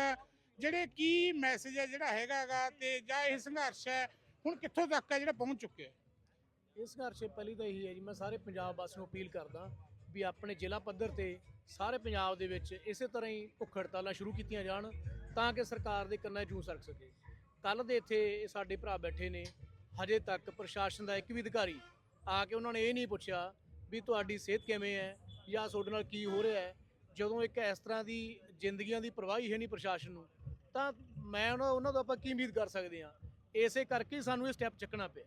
ਜਿਹੜੇ ਕੀ ਮੈਸੇਜ ਹੈ ਜਿਹੜਾ ਹੈਗਾਗਾ ਤੇ ਜਾਂ ਇਹ ਸੰਘਰਸ਼ ਹੈ ਹੁਣ ਕਿੱਥੋਂ ਤੱਕ ਹੈ ਜਿਹੜਾ ਪਹੁੰਚ ਚੁੱਕਿਆ? ਹੈ ਇਸ ਸੰਘਰਸ਼ ਪਹਿਲੀ ਤਾਂ ਇਹੀ ਹੈ ਜੀ, ਮੈਂ ਸਾਰੇ ਪੰਜਾਬ ਵਾਸੀਆਂ ਨੂੰ ਅਪੀਲ ਕਰਦਾ ਵੀ ਆਪਣੇ ਜ਼ਿਲ੍ਹਾ ਪੱਧਰ ਤੇ ਸਾਰੇ ਪੰਜਾਬ ਦੇ ਵਿੱਚ ਇਸੇ ਤਰ੍ਹਾਂ ਹੀ ਭੁੱਖ ਹੜਤਾਲਾਂ ਸ਼ੁਰੂ ਕੀਤੀਆਂ ਜਾਣ। ਤਾਂ ਕਿ ਸਰਕਾਰ ਦੇ ਕੰਨਾਂ 'ਚ ਜੂੰ ਸਰਕ ਸਕੇ। ਕੱਲ ਦੇ ਇੱਥੇ ਇਹ ਸਾਡੇ ਭਰਾ ਬੈਠੇ ਨੇ, ਹਜੇ ਤੱਕ ਪ੍ਰਸ਼ਾਸਨ ਦਾ ਇੱਕ ਵੀ ਅਧਿਕਾਰੀ ਆ ਕੇ ਉਹਨਾਂ ਨੇ ਇਹ ਨਹੀਂ ਪੁੱਛਿਆ ਵੀ ਤੁਹਾਡੀ ਸਿਹਤ ਕਿਵੇਂ ਹੈ ਜਾਂ ਤੁਹਾਡੇ ਨਾਲ ਕੀ ਹੋ ਰਿਹਾ ਹੈ। ਜਦੋਂ ਇੱਕ ਇਸ ਤਰ੍ਹਾਂ ਦੀ ਜ਼ਿੰਦਗੀਆਂ ਦੀ ਪਰਵਾਹੀ ਹੈ ਨਹੀਂ ਪ੍ਰਸ਼ਾਸਨ ਨੂੰ, ਤਾਂ ਮੈਂ ਉਹਨਾਂ ਉਹਨਾਂ ਤੋਂ ਆਪਾਂ ਕੀ ਉਮੀਦ ਕਰ ਸਕਦੇ ਹਾਂ? ਇਸੇ ਕਰਕੇ ਸਾਨੂੰ ਇਹ ਸਟੈਪ ਚੱਕਣਾ ਪਿਆ।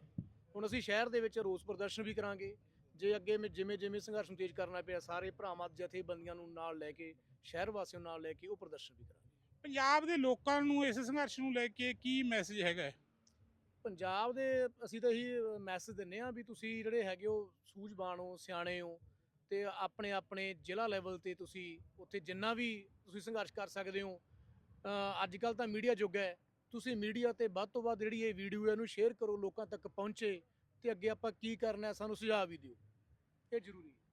ਹੁਣ ਅਸੀਂ ਸ਼ਹਿਰ ਦੇ ਵਿੱਚ ਰੋਸ ਪ੍ਰਦਰਸ਼ਨ ਵੀ ਕਰਾਂਗੇ। ਜੇ ਅੱਗੇ ਮੈਂ ਜਿਵੇਂ ਜਿਵੇਂ ਸੰਘਰਸ਼ ਨੂੰ ਤੇਜ਼ ਕਰਨਾ ਪਿਆ, ਸਾਰੇ ਭਰਾਵਾਂ, ਜਥੇਬੰਦੀਆਂ ਨੂੰ ਨਾਲ ਲੈ ਕੇ, ਸ਼ਹਿਰ ਵਾਸੀਆਂ ਨੂੰ ਨਾਲ ਲੈ ਕੇ ਉਹ ਪ੍ਰਦਰਸ਼ਨ ਵੀ ਕਰਾਂਗੇ। ਪੰਜਾਬ ਦੇ ਲੋਕਾਂ ਨੂੰ ਇਸ ਸੰਘਰਸ਼ ਨੂੰ ਲੈ ਕੇ ਕੀ ਮੈਸੇਜ ਹੈਗਾ ਪੰਜਾਬ ਦੇ ਅਸੀਂ ਤਾਂ ਇਹੀ ਮੈਸੇਜ ਦਿੰਨੇ ਆ ਵੀ ਤੁਸੀਂ ਜਿਹੜੇ ਹੈਗੇ ਹੋ, ਸੂਝਵਾਨ ਹੋ, ਸਿਆਣੇ ਹੋ ਤੇ ਆਪਣੇ ਆਪਣੇ ਜ਼ਿਲ੍ਹਾ ਲੈਵਲ ਤੇ ਤੁਸੀਂ ਉੱਥੇ ਜਿੰਨਾ ਵੀ ਤੁਸੀਂ ਸੰਘਰਸ਼ ਕਰ ਸਕਦੇ ਹੋ ਅੱਜ ਕੱਲ ਤਾਂ ਮੀਡੀਆ ਯੁੱਗ ਹੈ, ਤੁਸੀਂ ਮੀਡੀਆ ਤੇ ਵੱਧ ਤੋਂ ਵੱਧ ਜਿਹੜੀ ਇਹ ਵੀਡੀਓ ਹੈ ਇਹਨੂੰ ਸ਼ੇਅਰ ਕਰੋ, ਲੋਕਾਂ ਤੱਕ ਪਹੁੰਚੇ ਤੇ ਅੱਗੇ ਆਪਾਂ ਕੀ ਕਰਨਾ ਸਾਨੂੰ ਸੁਝਾਅ ਵੀ ਦਿਓ। ਇਹ ਜ਼ਰੂਰੀ ਹੈ।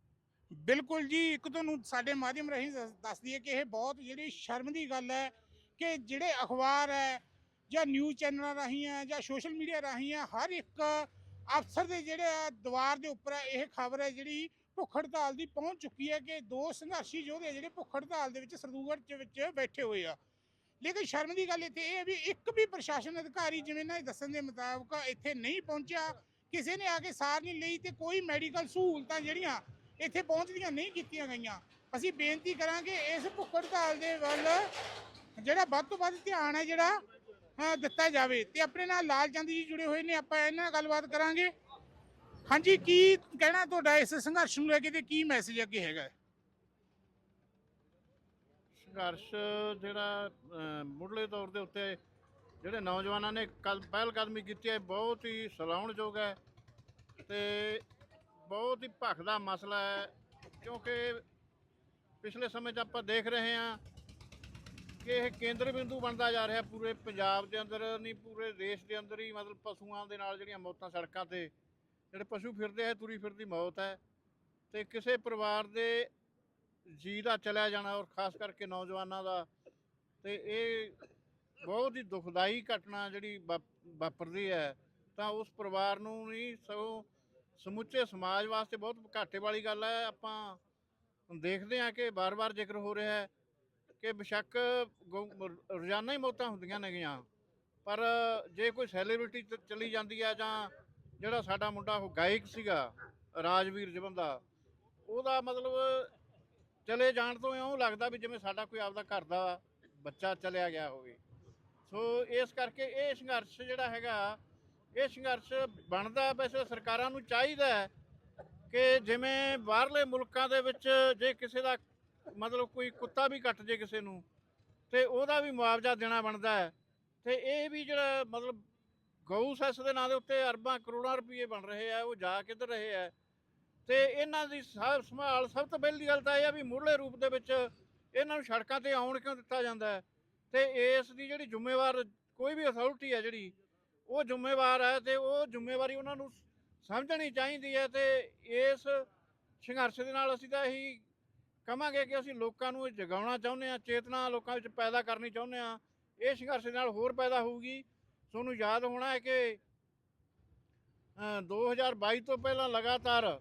ਬਿਲਕੁਲ ਜੀ, ਇੱਕ ਤੁਹਾਨੂੰ ਸਾਡੇ ਮਾਧਿਅਮ ਰਾਹੀਂ ਦੱਸ ਦੱਸਦੀ ਹੈ ਕਿ ਇਹ ਬਹੁਤ ਜਿਹੜੀ ਸ਼ਰਮ ਦੀ ਗੱਲ ਹੈ ਕਿ ਜਿਹੜੇ ਅਖਬਾਰ ਹੈ ਜਾਂ ਨਿਊਜ਼ ਚੈਨਲਾਂ ਰਾਹੀਂ ਹੈ ਜਾਂ ਸੋਸ਼ਲ ਮੀਡੀਆ ਰਾਹੀਂ ਹੈ, ਹਰ ਇੱਕ ਅਫਸਰ ਦੇ ਜਿਹੜੇ ਆ ਦੀਵਾਰ ਦੇ ਉੱਪਰ ਹੈ, ਇਹ ਖਬਰ ਹੈ ਜਿਹੜੀ ਭੁੱਖ ਹੜਤਾਲ ਦੀ ਪਹੁੰਚ ਚੁੱਕੀ ਹੈ ਕਿ ਦੋ ਸੰਘਰਸ਼ੀ ਯੋਧੇ ਜਿਹੜੇ ਭੁੱਖ ਹੜਤਾਲ ਦੇ ਵਿੱਚ ਸਰਦੂਗੜ੍ਹ ਦੇ ਵਿੱਚ ਬੈਠੇ ਹੋਏ ਆ। ਲੇਕਿਨ ਸ਼ਰਮ ਦੀ ਗੱਲ ਇੱਥੇ ਇਹ ਹੈ ਵੀ ਇੱਕ ਵੀ ਪ੍ਰਸ਼ਾਸਨ ਅਧਿਕਾਰੀ ਜਿਵੇਂ ਇਹਨਾਂ ਦੇ ਦੱਸਣ ਦੇ ਮੁਤਾਬਕ ਇੱਥੇ ਨਹੀਂ ਪਹੁੰਚਿਆ, ਕਿਸੇ ਨੇ ਆ ਕੇ ਸਾਰ ਨਹੀਂ ਲਈ ਤੇ ਕੋਈ ਮੈਡੀਕਲ ਸਹੂਲਤਾਂ ਜਿਹੜੀਆਂ ਇੱਥੇ ਪਹੁੰਚਦੀਆਂ ਨਹੀਂ ਕੀਤੀਆਂ ਗਈਆਂ। ਅਸੀਂ ਬੇਨਤੀ ਕਰਾਂਗੇ ਇਸ ਭੁੱਖ ਹੜਤਾਲ ਦੇ ਵੱਲ ਜਿਹੜਾ ਵੱਧ ਤੋਂ ਵੱਧ ਧਿਆਨ ਹੈ ਜਿਹੜਾ, ਅਹ, ਦਿੱਤਾ ਜਾਵੇ ਤੇ ਆਪਣੇ ਨਾਲ ਲਾਲ ਚੰਦ ਜੀ ਜੁੜੇ ਹੋਏ ਨੇ, ਆਪਾਂ ਇਹਨਾਂ ਨਾਲ ਗੱਲਬਾਤ ਕਰਾਂਗੇ। ਹਾਂਜੀ, ਕੀ ਕਹਿਣਾ ਤੁਹਾਡਾ ਇਸ ਸੰਘਰਸ਼ ਨੂੰ ਲੈ ਕੇ ਤੇ ਕੀ ਮੈਸੇਜ ਅੱਗੇ ਹੈਗਾ ਸੰਘਰਸ਼ ਜਿਹੜਾ ਮੁੱਢਲੇ ਤੌਰ ਦੇ ਉੱਤੇ ਜਿਹੜੇ ਨੌਜਵਾਨਾਂ ਨੇ ਕੱਲ ਪਹਿਲ ਕਦਮੀ ਕੀਤੀ ਹੈ, ਬਹੁਤ ਹੀ ਸਲਾਹੁਣਯੋਗ ਹੈ। ਤੇ ਬਹੁਤ ਹੀ ਭਖਦਾ ਮਸਲਾ ਹੈ, ਕਿਉਂਕਿ ਪਿਛਲੇ ਸਮੇਂ 'ਚ ਆਪਾਂ ਦੇਖ ਰਹੇ ਹਾਂ ਕਿ ਇਹ ਕੇਂਦਰ ਬਿੰਦੂ ਬਣਦਾ ਜਾ ਰਿਹਾ ਪੂਰੇ ਪੰਜਾਬ ਦੇ ਅੰਦਰ, ਨਹੀਂ ਪੂਰੇ ਦੇਸ਼ ਦੇ ਅੰਦਰ ਹੀ, ਮਤਲਬ ਪਸ਼ੂਆਂ ਦੇ ਨਾਲ ਜਿਹੜੀਆਂ ਮੌਤਾਂ ਸੜਕਾਂ ਤੇ, ਜਿਹੜੇ ਪਸ਼ੂ ਫਿਰਦੇ ਹੈ ਤੁਰੀ ਫਿਰਦੀ ਮੌਤ ਹੈ। ਤੇ ਕਿਸੇ ਪਰਿਵਾਰ ਦੇ ਜੀ ਦਾ ਚਲਿਆ ਜਾਣਾ ਔਰ ਖਾਸ ਕਰਕੇ ਨੌਜਵਾਨਾਂ ਦਾ, ਤੇ ਇਹ ਬਹੁਤ ਹੀ ਦੁਖਦਾਈ ਘਟਨਾ ਜਿਹੜੀ ਵਾਪ- ਵਾਪਰਦੀ ਹੈ। ਤਾਂ ਉਸ ਪਰਿਵਾਰ ਨੂੰ ਨਹੀਂ ਸਗੋਂ ਸਮੁੱਚੇ ਸਮਾਜ ਵਾਸਤੇ ਬਹੁਤ ਘਾਟੇ ਵਾਲੀ ਗੱਲ ਹੈ। ਆਪਾਂ ਦੇਖਦੇ ਹਾਂ ਕਿ ਬਾਰ-ਬਾਰ ਜ਼ਿਕਰ ਹੋ ਰਿਹਾ ਹੈ ਕਿ ਬੇਸ਼ੱਕ ਗਊ- ਰੋਜ਼ਾਨਾ ਹੀ ਮੌਤਾਂ ਹੁੰਦੀਆਂ ਨੇਗੀਆਂ। ਪਰ ਜੇ ਕੋਈ ਸੈਲੀਬ੍ਰਿਟੀ ਚਲੀ ਜਾਂਦੀ ਹੈ ਜਾਂ ਜਿਹੜਾ ਸਾਡਾ ਮੁੰਡਾ ਉਹ ਗਾਇਕ ਸੀਗਾ, ਰਾਜਵੀਰ ਜਵੰਦਾ ਉਹਦਾ ਮਤਲਬ ਚਲੇ ਜਾਣ ਤੋਂ ਇਉਂ ਲੱਗਦਾ ਵੀ ਜਿਵੇਂ ਸਾਡਾ ਕੋਈ ਆਪਦਾ ਘਰ ਦਾ ਬੱਚਾ ਚਲਿਆ ਗਿਆ ਹੋਵੇ। ਸੋ ਇਸ ਕਰਕੇ ਇਹ ਸੰਘਰਸ਼ ਜਿਹੜਾ ਹੈਗਾ ਇਹ ਸੰਘਰਸ਼ ਬਣਦਾ ਵੈਸੇ ਸਰਕਾਰਾਂ ਨੂੰ ਚਾਹੀਦਾ ਹੈ ਕਿ ਜਿਵੇਂ ਬਾਹਰਲੇ ਮੁਲਕਾਂ ਦੇ ਵਿੱਚ ਜੇ ਕਿਸੇ ਦਾ ਮਤਲਬ ਕੋਈ ਕੁੱਤਾ ਵੀ ਕੱਟ ਜੇ ਕਿਸੇ ਨੂੰ, ਤੇ ਉਹਦਾ ਵੀ ਮੁਆਵਜ਼ਾ ਦੇਣਾ ਬਣਦਾ ਹੈ। ਤੇ ਇਹ ਵੀ ਜਿਹੜਾ ਮਤਲਬ ਗਊ ਸੈਸ ਦੇ ਨਾਂ ਦੇ ਉੱਤੇ ਅਰਬਾਂ ਕਰੋੜਾਂ ਰੁਪਏ ਬਣ ਰਹੇ ਆ, ਉਹ ਜਾ ਕਿੱਧਰ ਰਹੇ ਆ। ਤੇ ਇਹਨਾਂ ਦੀ ਸਾਰ ਸੰਭਾਲ ਸਭ ਤੋਂ ਪਹਿਲੀ ਗੱਲ ਤਾਂ ਇਹ ਆ ਵੀ ਮੁੱਢਲੇ ਰੂਪ ਦੇ ਵਿੱਚ ਇਹਨਾਂ ਨੂੰ ਸੜਕਾਂ ਤੇ ਆਉਣ ਕਿਉਂ ਦਿੱਤਾ ਜਾਂਦਾ ਹੈ? ਤੇ ਇਸ ਦੀ ਜਿਹੜੀ ਜ਼ਿੰਮੇਵਾਰ ਕੋਈ ਵੀ ਅਥਾਰਟੀ ਹੈ ਜਿਹੜੀ ਉਹ ਜ਼ਿੰਮੇਵਾਰ ਹੈ ਤੇ ਉਹ ਜ਼ਿੰਮੇਵਾਰੀ ਉਹਨਾਂ ਨੂੰ ਸਮਝਣੀ ਚਾਹੀਦੀ ਹੈ ਤੇ ਇਸ ਸੰਘਰਸ਼ ਦੇ ਨਾਲ ਅਸੀਂ ਤਾਂ ਇਹੀ ਕਹਾਂਗੇ ਕਿ ਅਸੀਂ ਲੋਕਾਂ ਨੂੰ ਜਗਾਉਣਾ ਚਾਹੁੰਦੇ ਹਾਂ ਚੇਤਨਾ ਲੋਕਾਂ ਵਿੱਚ ਪੈਦਾ ਕਰਨੀ ਚਾਹੁੰਦੇ ਹਾਂ। ਇਹ ਸੰਘਰਸ਼ ਦੇ ਨਾਲ ਹੋਰ ਪੈਦਾ ਹੋਊਗੀ। ਤੁਹਾਨੂੰ ਯਾਦ ਹੋਣਾ ਹੈ ਕਿ ਅ, 2022 ਤੋਂ ਪਹਿਲਾਂ ਲਗਾਤਾਰ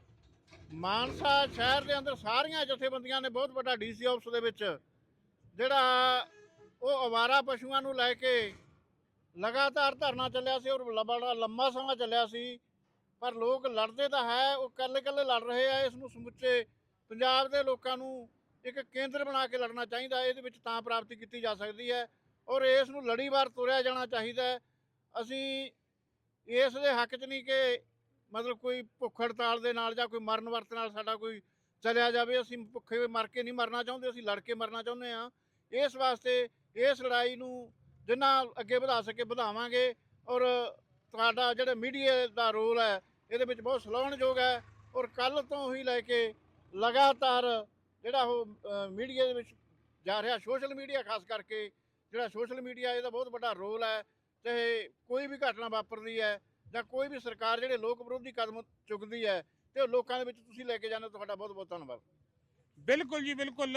ਮਾਨਸਾ ਸ਼ਹਿਰ ਦੇ ਅੰਦਰ ਸਾਰੀਆਂ ਜਥੇਬੰਦੀਆਂ ਨੇ ਬਹੁਤ ਵੱਡਾ ਡੀਸੀ ਆਫਿਸ ਦੇ ਵਿੱਚ ਜਿਹੜਾ ਉਹ ਅਵਾਰਾ ਪਸ਼ੂਆਂ ਨੂੰ ਲੈ ਕੇ ਲਗਾਤਾਰ ਧਰਨਾ ਚੱਲਿਆ ਸੀ ਔਰ ਬੜਾ ਲੰਮਾ ਸਮਾਂ ਚੱਲਿਆ ਸੀ। ਪਰ ਲੋਕ ਲੜਦੇ ਤਾਂ ਹੈ, ਉਹ ਇਕੱਲੇ ਇਕੱਲੇ ਲੜ ਰਹੇ ਆ, ਇਸ ਨੂੰ ਸਮੁੱਚੇ ਪੰਜਾਬ ਦੇ ਲੋਕਾਂ ਨੂੰ ਇੱਕ ਕੇਂਦਰ ਬਣਾ ਕੇ ਲੜਨਾ ਚਾਹੀਦਾ, ਇਹਦੇ ਵਿੱਚ ਤਾਂ ਪ੍ਰਾਪਤੀ ਕੀਤੀ ਜਾ ਸਕਦੀ ਹੈ ਔਰ ਇਸ ਨੂੰ ਲੜੀਵਾਰ ਤੁਰਿਆ ਜਾਣਾ ਚਾਹੀਦਾ ਹੈ। ਅਸੀਂ ਇਸ ਦੇ ਹੱਕ 'ਚ ਨਹੀਂ ਕਿ ਮਤਲਬ ਕੋਈ ਭੁੱਖ ਹੜਤਾਲ ਦੇ ਨਾਲ ਜਾਂ ਕੋਈ ਮਰਨ ਵਰਤ ਨਾਲ ਸਾਡਾ ਕੋਈ ਚਲਿਆ ਜਾਵੇ, ਅਸੀਂ ਭੁੱਖੇ ਮਰ ਕੇ ਨਹੀਂ ਮਰਨਾ ਚਾਹੁੰਦੇ, ਅਸੀਂ ਲੜ ਕੇ ਮਰਨਾ ਚਾਹੁੰਦੇ ਹਾਂ। ਇਸ ਵਾਸਤੇ ਇਸ ਲੜਾਈ ਨੂੰ ਜਿੰਨਾ ਅੱਗੇ ਵਧਾ ਸਕੇ ਵਧਾਵਾਂਗੇ ਔਰ ਤੁਹਾਡਾ ਜਿਹੜਾ ਮੀਡੀਆ ਦਾ ਰੋਲ ਹੈ, ਇਹਦੇ ਵਿੱਚ ਬਹੁਤ ਸਲਾਹੁਣਯੋਗ ਹੈ ਔਰ ਕੱਲ ਤੋਂ ਹੀ ਲੈ ਕੇ ਲਗਾਤਾਰ ਜਿਹੜਾ ਉਹ ਮੀਡੀਆ ਦੇ ਵਿੱਚ ਜਾ ਰਿਹਾ ਸੋਸ਼ਲ ਮੀਡੀਆ, ਖਾਸ ਕਰਕੇ ਜਿਹੜਾ ਸੋਸ਼ਲ ਮੀਡੀਆ ਇਹਦਾ ਬਹੁਤ ਵੱਡਾ ਰੋਲ ਹੈ ਤੇ ਕੋਈ ਵੀ ਘਟਨਾ ਵਾਪਰਦੀ ਹੈ ਜਾਂ ਕੋਈ ਵੀ ਸਰਕਾਰ ਜਿਹੜੇ ਲੋਕ ਵਿਰੋਧੀ ਕਦਮ ਚੁੱਕਦੀ ਹੈ ਤੇ ਉਹ ਲੋਕਾਂ ਦੇ ਵਿੱਚ ਤੁਸੀਂ ਲੈ ਕੇ ਜਾਂਦੇ ਹੋ, ਤੁਹਾਡਾ ਬਹੁਤ ਬਹੁਤ ਧੰਨਵਾਦ। ਬਿਲਕੁਲ ਜੀ, ਬਿਲਕੁਲ।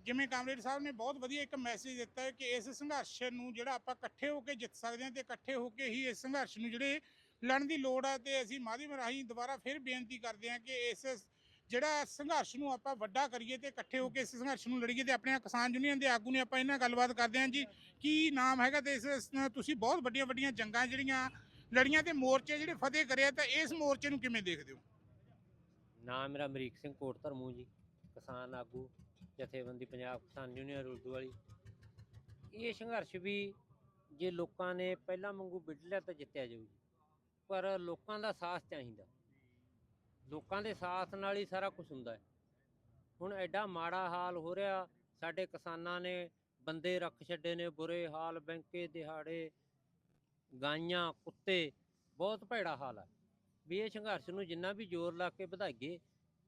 ਜਿਵੇਂ ਕਾਮਰੇਡ ਸਾਹਿਬ ਨੇ ਬਹੁਤ ਵਧੀਆ ਇੱਕ ਮੈਸੇਜ ਦਿੱਤਾ ਹੈ ਕਿ ਇਸ ਸੰਘਰਸ਼ ਨੂੰ ਜਿਹੜਾ ਆਪਾਂ ਇਕੱਠੇ ਹੋ ਕੇ ਜਿੱਤ ਸਕਦੇ ਹਾਂ ਤੇ ਇਕੱਠੇ ਹੋ ਕੇ ਹੀ ਇਸ ਸੰਘਰਸ਼ ਨੂੰ ਜਿਹੜੇ ਲੜਨ ਦੀ ਲੋੜ ਹੈ ਤੇ ਅਸੀਂ ਮਾਧਿਅਮ ਰਾਹੀਂ ਦੁਬਾਰਾ ਫਿਰ ਬੇਨਤੀ ਕਰਦੇ ਹਾਂ ਕਿ ਇਸ ਜਿਹੜਾ ਸੰਘਰਸ਼ ਨੂੰ ਆਪਾਂ ਵੱਡਾ ਕਰੀਏ ਤੇ ਇਕੱਠੇ ਹੋ ਕੇ ਇਸ ਸੰਘਰਸ਼ ਨੂੰ ਲੜੀਏ ਤੇ ਆਪਣੇ ਕਿਸਾਨ ਯੂਨੀਅਨ ਦੇ ਆਗੂ ਨੇ ਆਪਾਂ ਇਹਨਾਂ ਗੱਲਬਾਤ ਕਰਦੇ ਹਾਂ ਜੀ। ਕੀ ਨਾਮ ਹੈਗਾ ਤੇ ਇਸ ਤੁਸੀਂ ਬਹੁਤ ਵੱਡੀਆਂ ਵੱਡੀਆਂ ਜੰਗਾਂ ਜਿਹੜੀਆਂ ਲੜੀਆਂ ਤੇ ਮੋਰਚੇ ਜਿਹੜੇ ਫਤਿਹ ਕਰਿਆ ਤਾਂ ਇਸ ਮੋਰਚੇ ਨੂੰ ਕਿਵੇਂ ਦੇਖਦੇ ਹੋ? ਨਾਮ ਮੇਰਾ ਅਮਰੀਕ ਸਿੰਘ ਕੋਟ ਧਰਮੂ ਜੀ, ਕਿਸਾਨ ਆਗੂ। ਜਥੇਬੰਦੀ ਪੰਜਾਬ ਕਿਸਾਨ ਯੂਨੀਅਨ ਉਰਦੂ ਵਾਲੀ ਇਹ ਸੰਘਰਸ਼ ਵੀ ਜੇ ਲੋਕਾਂ ਨੇ ਪਹਿਲਾਂ ਵਾਂਗੂ ਵਿੱਢ ਲਿਆ ਤਾਂ ਜਿੱਤਿਆ ਜਾਊ ਜੀ ਪਰ ਲੋਕਾਂ ਦਾ ਸਾਥ ਚਾਹੀਦਾ। ਲੋਕਾਂ ਦੇ ਸਾਥ ਨਾਲ ਹੀ ਸਾਰਾ ਕੁਝ ਹੁੰਦਾ ਹੈ। ਹੁਣ ਐਡਾ ਮਾੜਾ ਹਾਲ ਹੋ ਰਿਹਾ, ਸਾਡੇ ਕਿਸਾਨਾਂ ਨੇ ਬੰਦੇ ਰੱਖ ਛੱਡੇ ਨੇ, ਬੁਰੇ ਹਾਲ, ਬੈਂਕੇ, ਦਿਹਾੜੇ, ਗਾਈਆਂ, ਕੁੱਤੇ, ਬਹੁਤ ਭੈੜਾ ਹਾਲ ਹੈ ਵੀ ਇਹ ਸੰਘਰਸ਼ ਨੂੰ ਜਿੰਨਾ ਵੀ ਜ਼ੋਰ ਲਾ ਕੇ ਵਧਾਈਏ,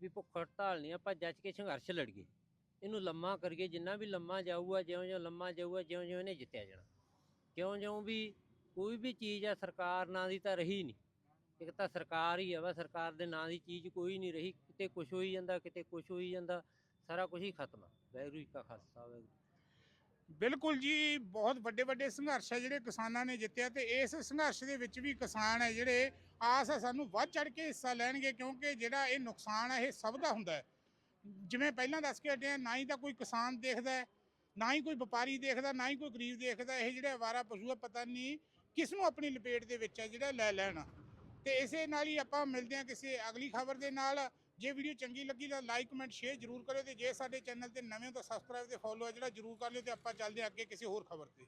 ਵੀ ਭੁੱਖ ਹੜਤਾਲ ਨਹੀਂ, ਆਪਾਂ ਜੱਜ ਕੇ ਸੰਘਰਸ਼ ਲੜੀਏ। ਇਹਨੂੰ ਲੰਮਾ ਕਰੀਏ, ਜਿੰਨਾ ਵੀ ਲੰਮਾ ਜਾਊਗਾ ਜਿਉਂ-ਜਿਉਂ ਲੰਮਾ ਜਾਊਗਾ ਜਿਉਂ-ਜਿਉਂ ਇਹਨੇ ਜਿੱਤਿਆ ਜਾਣਾ। ਕਿਉਂ-ਜਿਉਂ ਵੀ ਕੋਈ ਵੀ ਚੀਜ਼ ਆ, ਸਰਕਾਰ ਨਾਂ ਦੀ ਤਾਂ ਰਹੀ ਨਹੀਂ। ਇੱਕ ਤਾਂ ਸਰਕਾਰ ਹੀ ਆ ਵਾ, ਸਰਕਾਰ ਦੇ ਨਾਂ ਦੀ ਚੀਜ਼ ਕੋਈ ਨਹੀਂ ਰਹੀ। ਕਿਤੇ ਕੁਛ ਹੋਈ ਜਾਂਦਾ, ਕਿਤੇ ਕੁਛ ਹੋਈ ਜਾਂਦਾ, ਸਾਰਾ ਕੁਝ ਹੀ ਖਤਮ ਆ। ਵਾਹਿਗੁਰੂ ਜੀ ਕਾ ਖਾਲਸਾ, ਵਾਹਿਗੁਰੂ ਬਿਲਕੁਲ ਜੀ, ਬਹੁਤ ਵੱਡੇ ਵੱਡੇ ਸੰਘਰਸ਼ ਹੈ ਜਿਹੜੇ ਕਿਸਾਨਾਂ ਨੇ ਜਿੱਤਿਆ ਤੇ ਇਸ ਸੰਘਰਸ਼ ਦੇ ਵਿੱਚ ਵੀ ਕਿਸਾਨ ਹੈ ਜਿਹੜੇ ਆਸ ਹੈ ਸਾਨੂੰ ਵੱਧ ਚੜ ਕੇ ਹਿੱਸਾ ਲੈਣਗੇ ਕਿਉਂਕਿ ਜਿਹੜਾ ਇਹ ਨੁਕਸਾਨ ਹੈ ਇਹ ਸਭ ਦਾ ਹੁੰਦਾ ਹੈ। ਜਿਵੇਂ ਪਹਿਲਾਂ ਦੱਸ ਕੇ ਹਟੇ ਨਾ ਹੀ ਤਾਂ ਕੋਈ ਕਿਸਾਨ ਦੇਖਦਾ ਹੈ, ਨਾ ਹੀ ਕੋਈ ਵਪਾਰੀ ਦੇਖਦਾ, ਨਾ ਹੀ ਕੋਈ ਗਰੀਬ ਦੇਖਦਾ, ਇਹ ਜਿਹੜੇ ਅਵਾਰਾ ਪਸ਼ੂ ਹੈ ਪਤਾ ਨਹੀਂ ਕਿਸ ਨੂੰ ਆਪਣੀ ਲਪੇਟ ਦੇ ਵਿੱਚ ਹੈ ਜਿਹੜਾ ਲੈ ਲੈਣ ਤੇ ਇਸੇ ਨਾਲ ਹੀ ਆਪਾਂ ਮਿਲਦੇ ਹਾਂ ਕਿਸੇ ਅਗਲੀ ਖਬਰ ਦੇ ਨਾਲ। ਜੇ ਵੀਡੀਓ ਚੰਗੀ ਲੱਗੀ ਤਾਂ ਲਾਈਕ, ਕਮੈਂਟ, ਸ਼ੇਅਰ ਜਰੂਰ ਕਰਿਓ ਤੇ ਜੇ ਸਾਡੇ ਚੈਨਲ ਤੇ ਨਵੇਂ ਹੋ ਤਾਂ ਸਬਸਕ੍ਰਾਈਬ ਤੇ ਫੋਲੋ ਹੈ ਜਿਹੜਾ ਜਰੂਰ ਕਰ ਲਿਓ ਤੇ ਆਪਾਂ ਚੱਲਦੇ ਹਾਂ ਅੱਗੇ ਕਿਸੇ ਹੋਰ ਖਬਰ ਤੇ।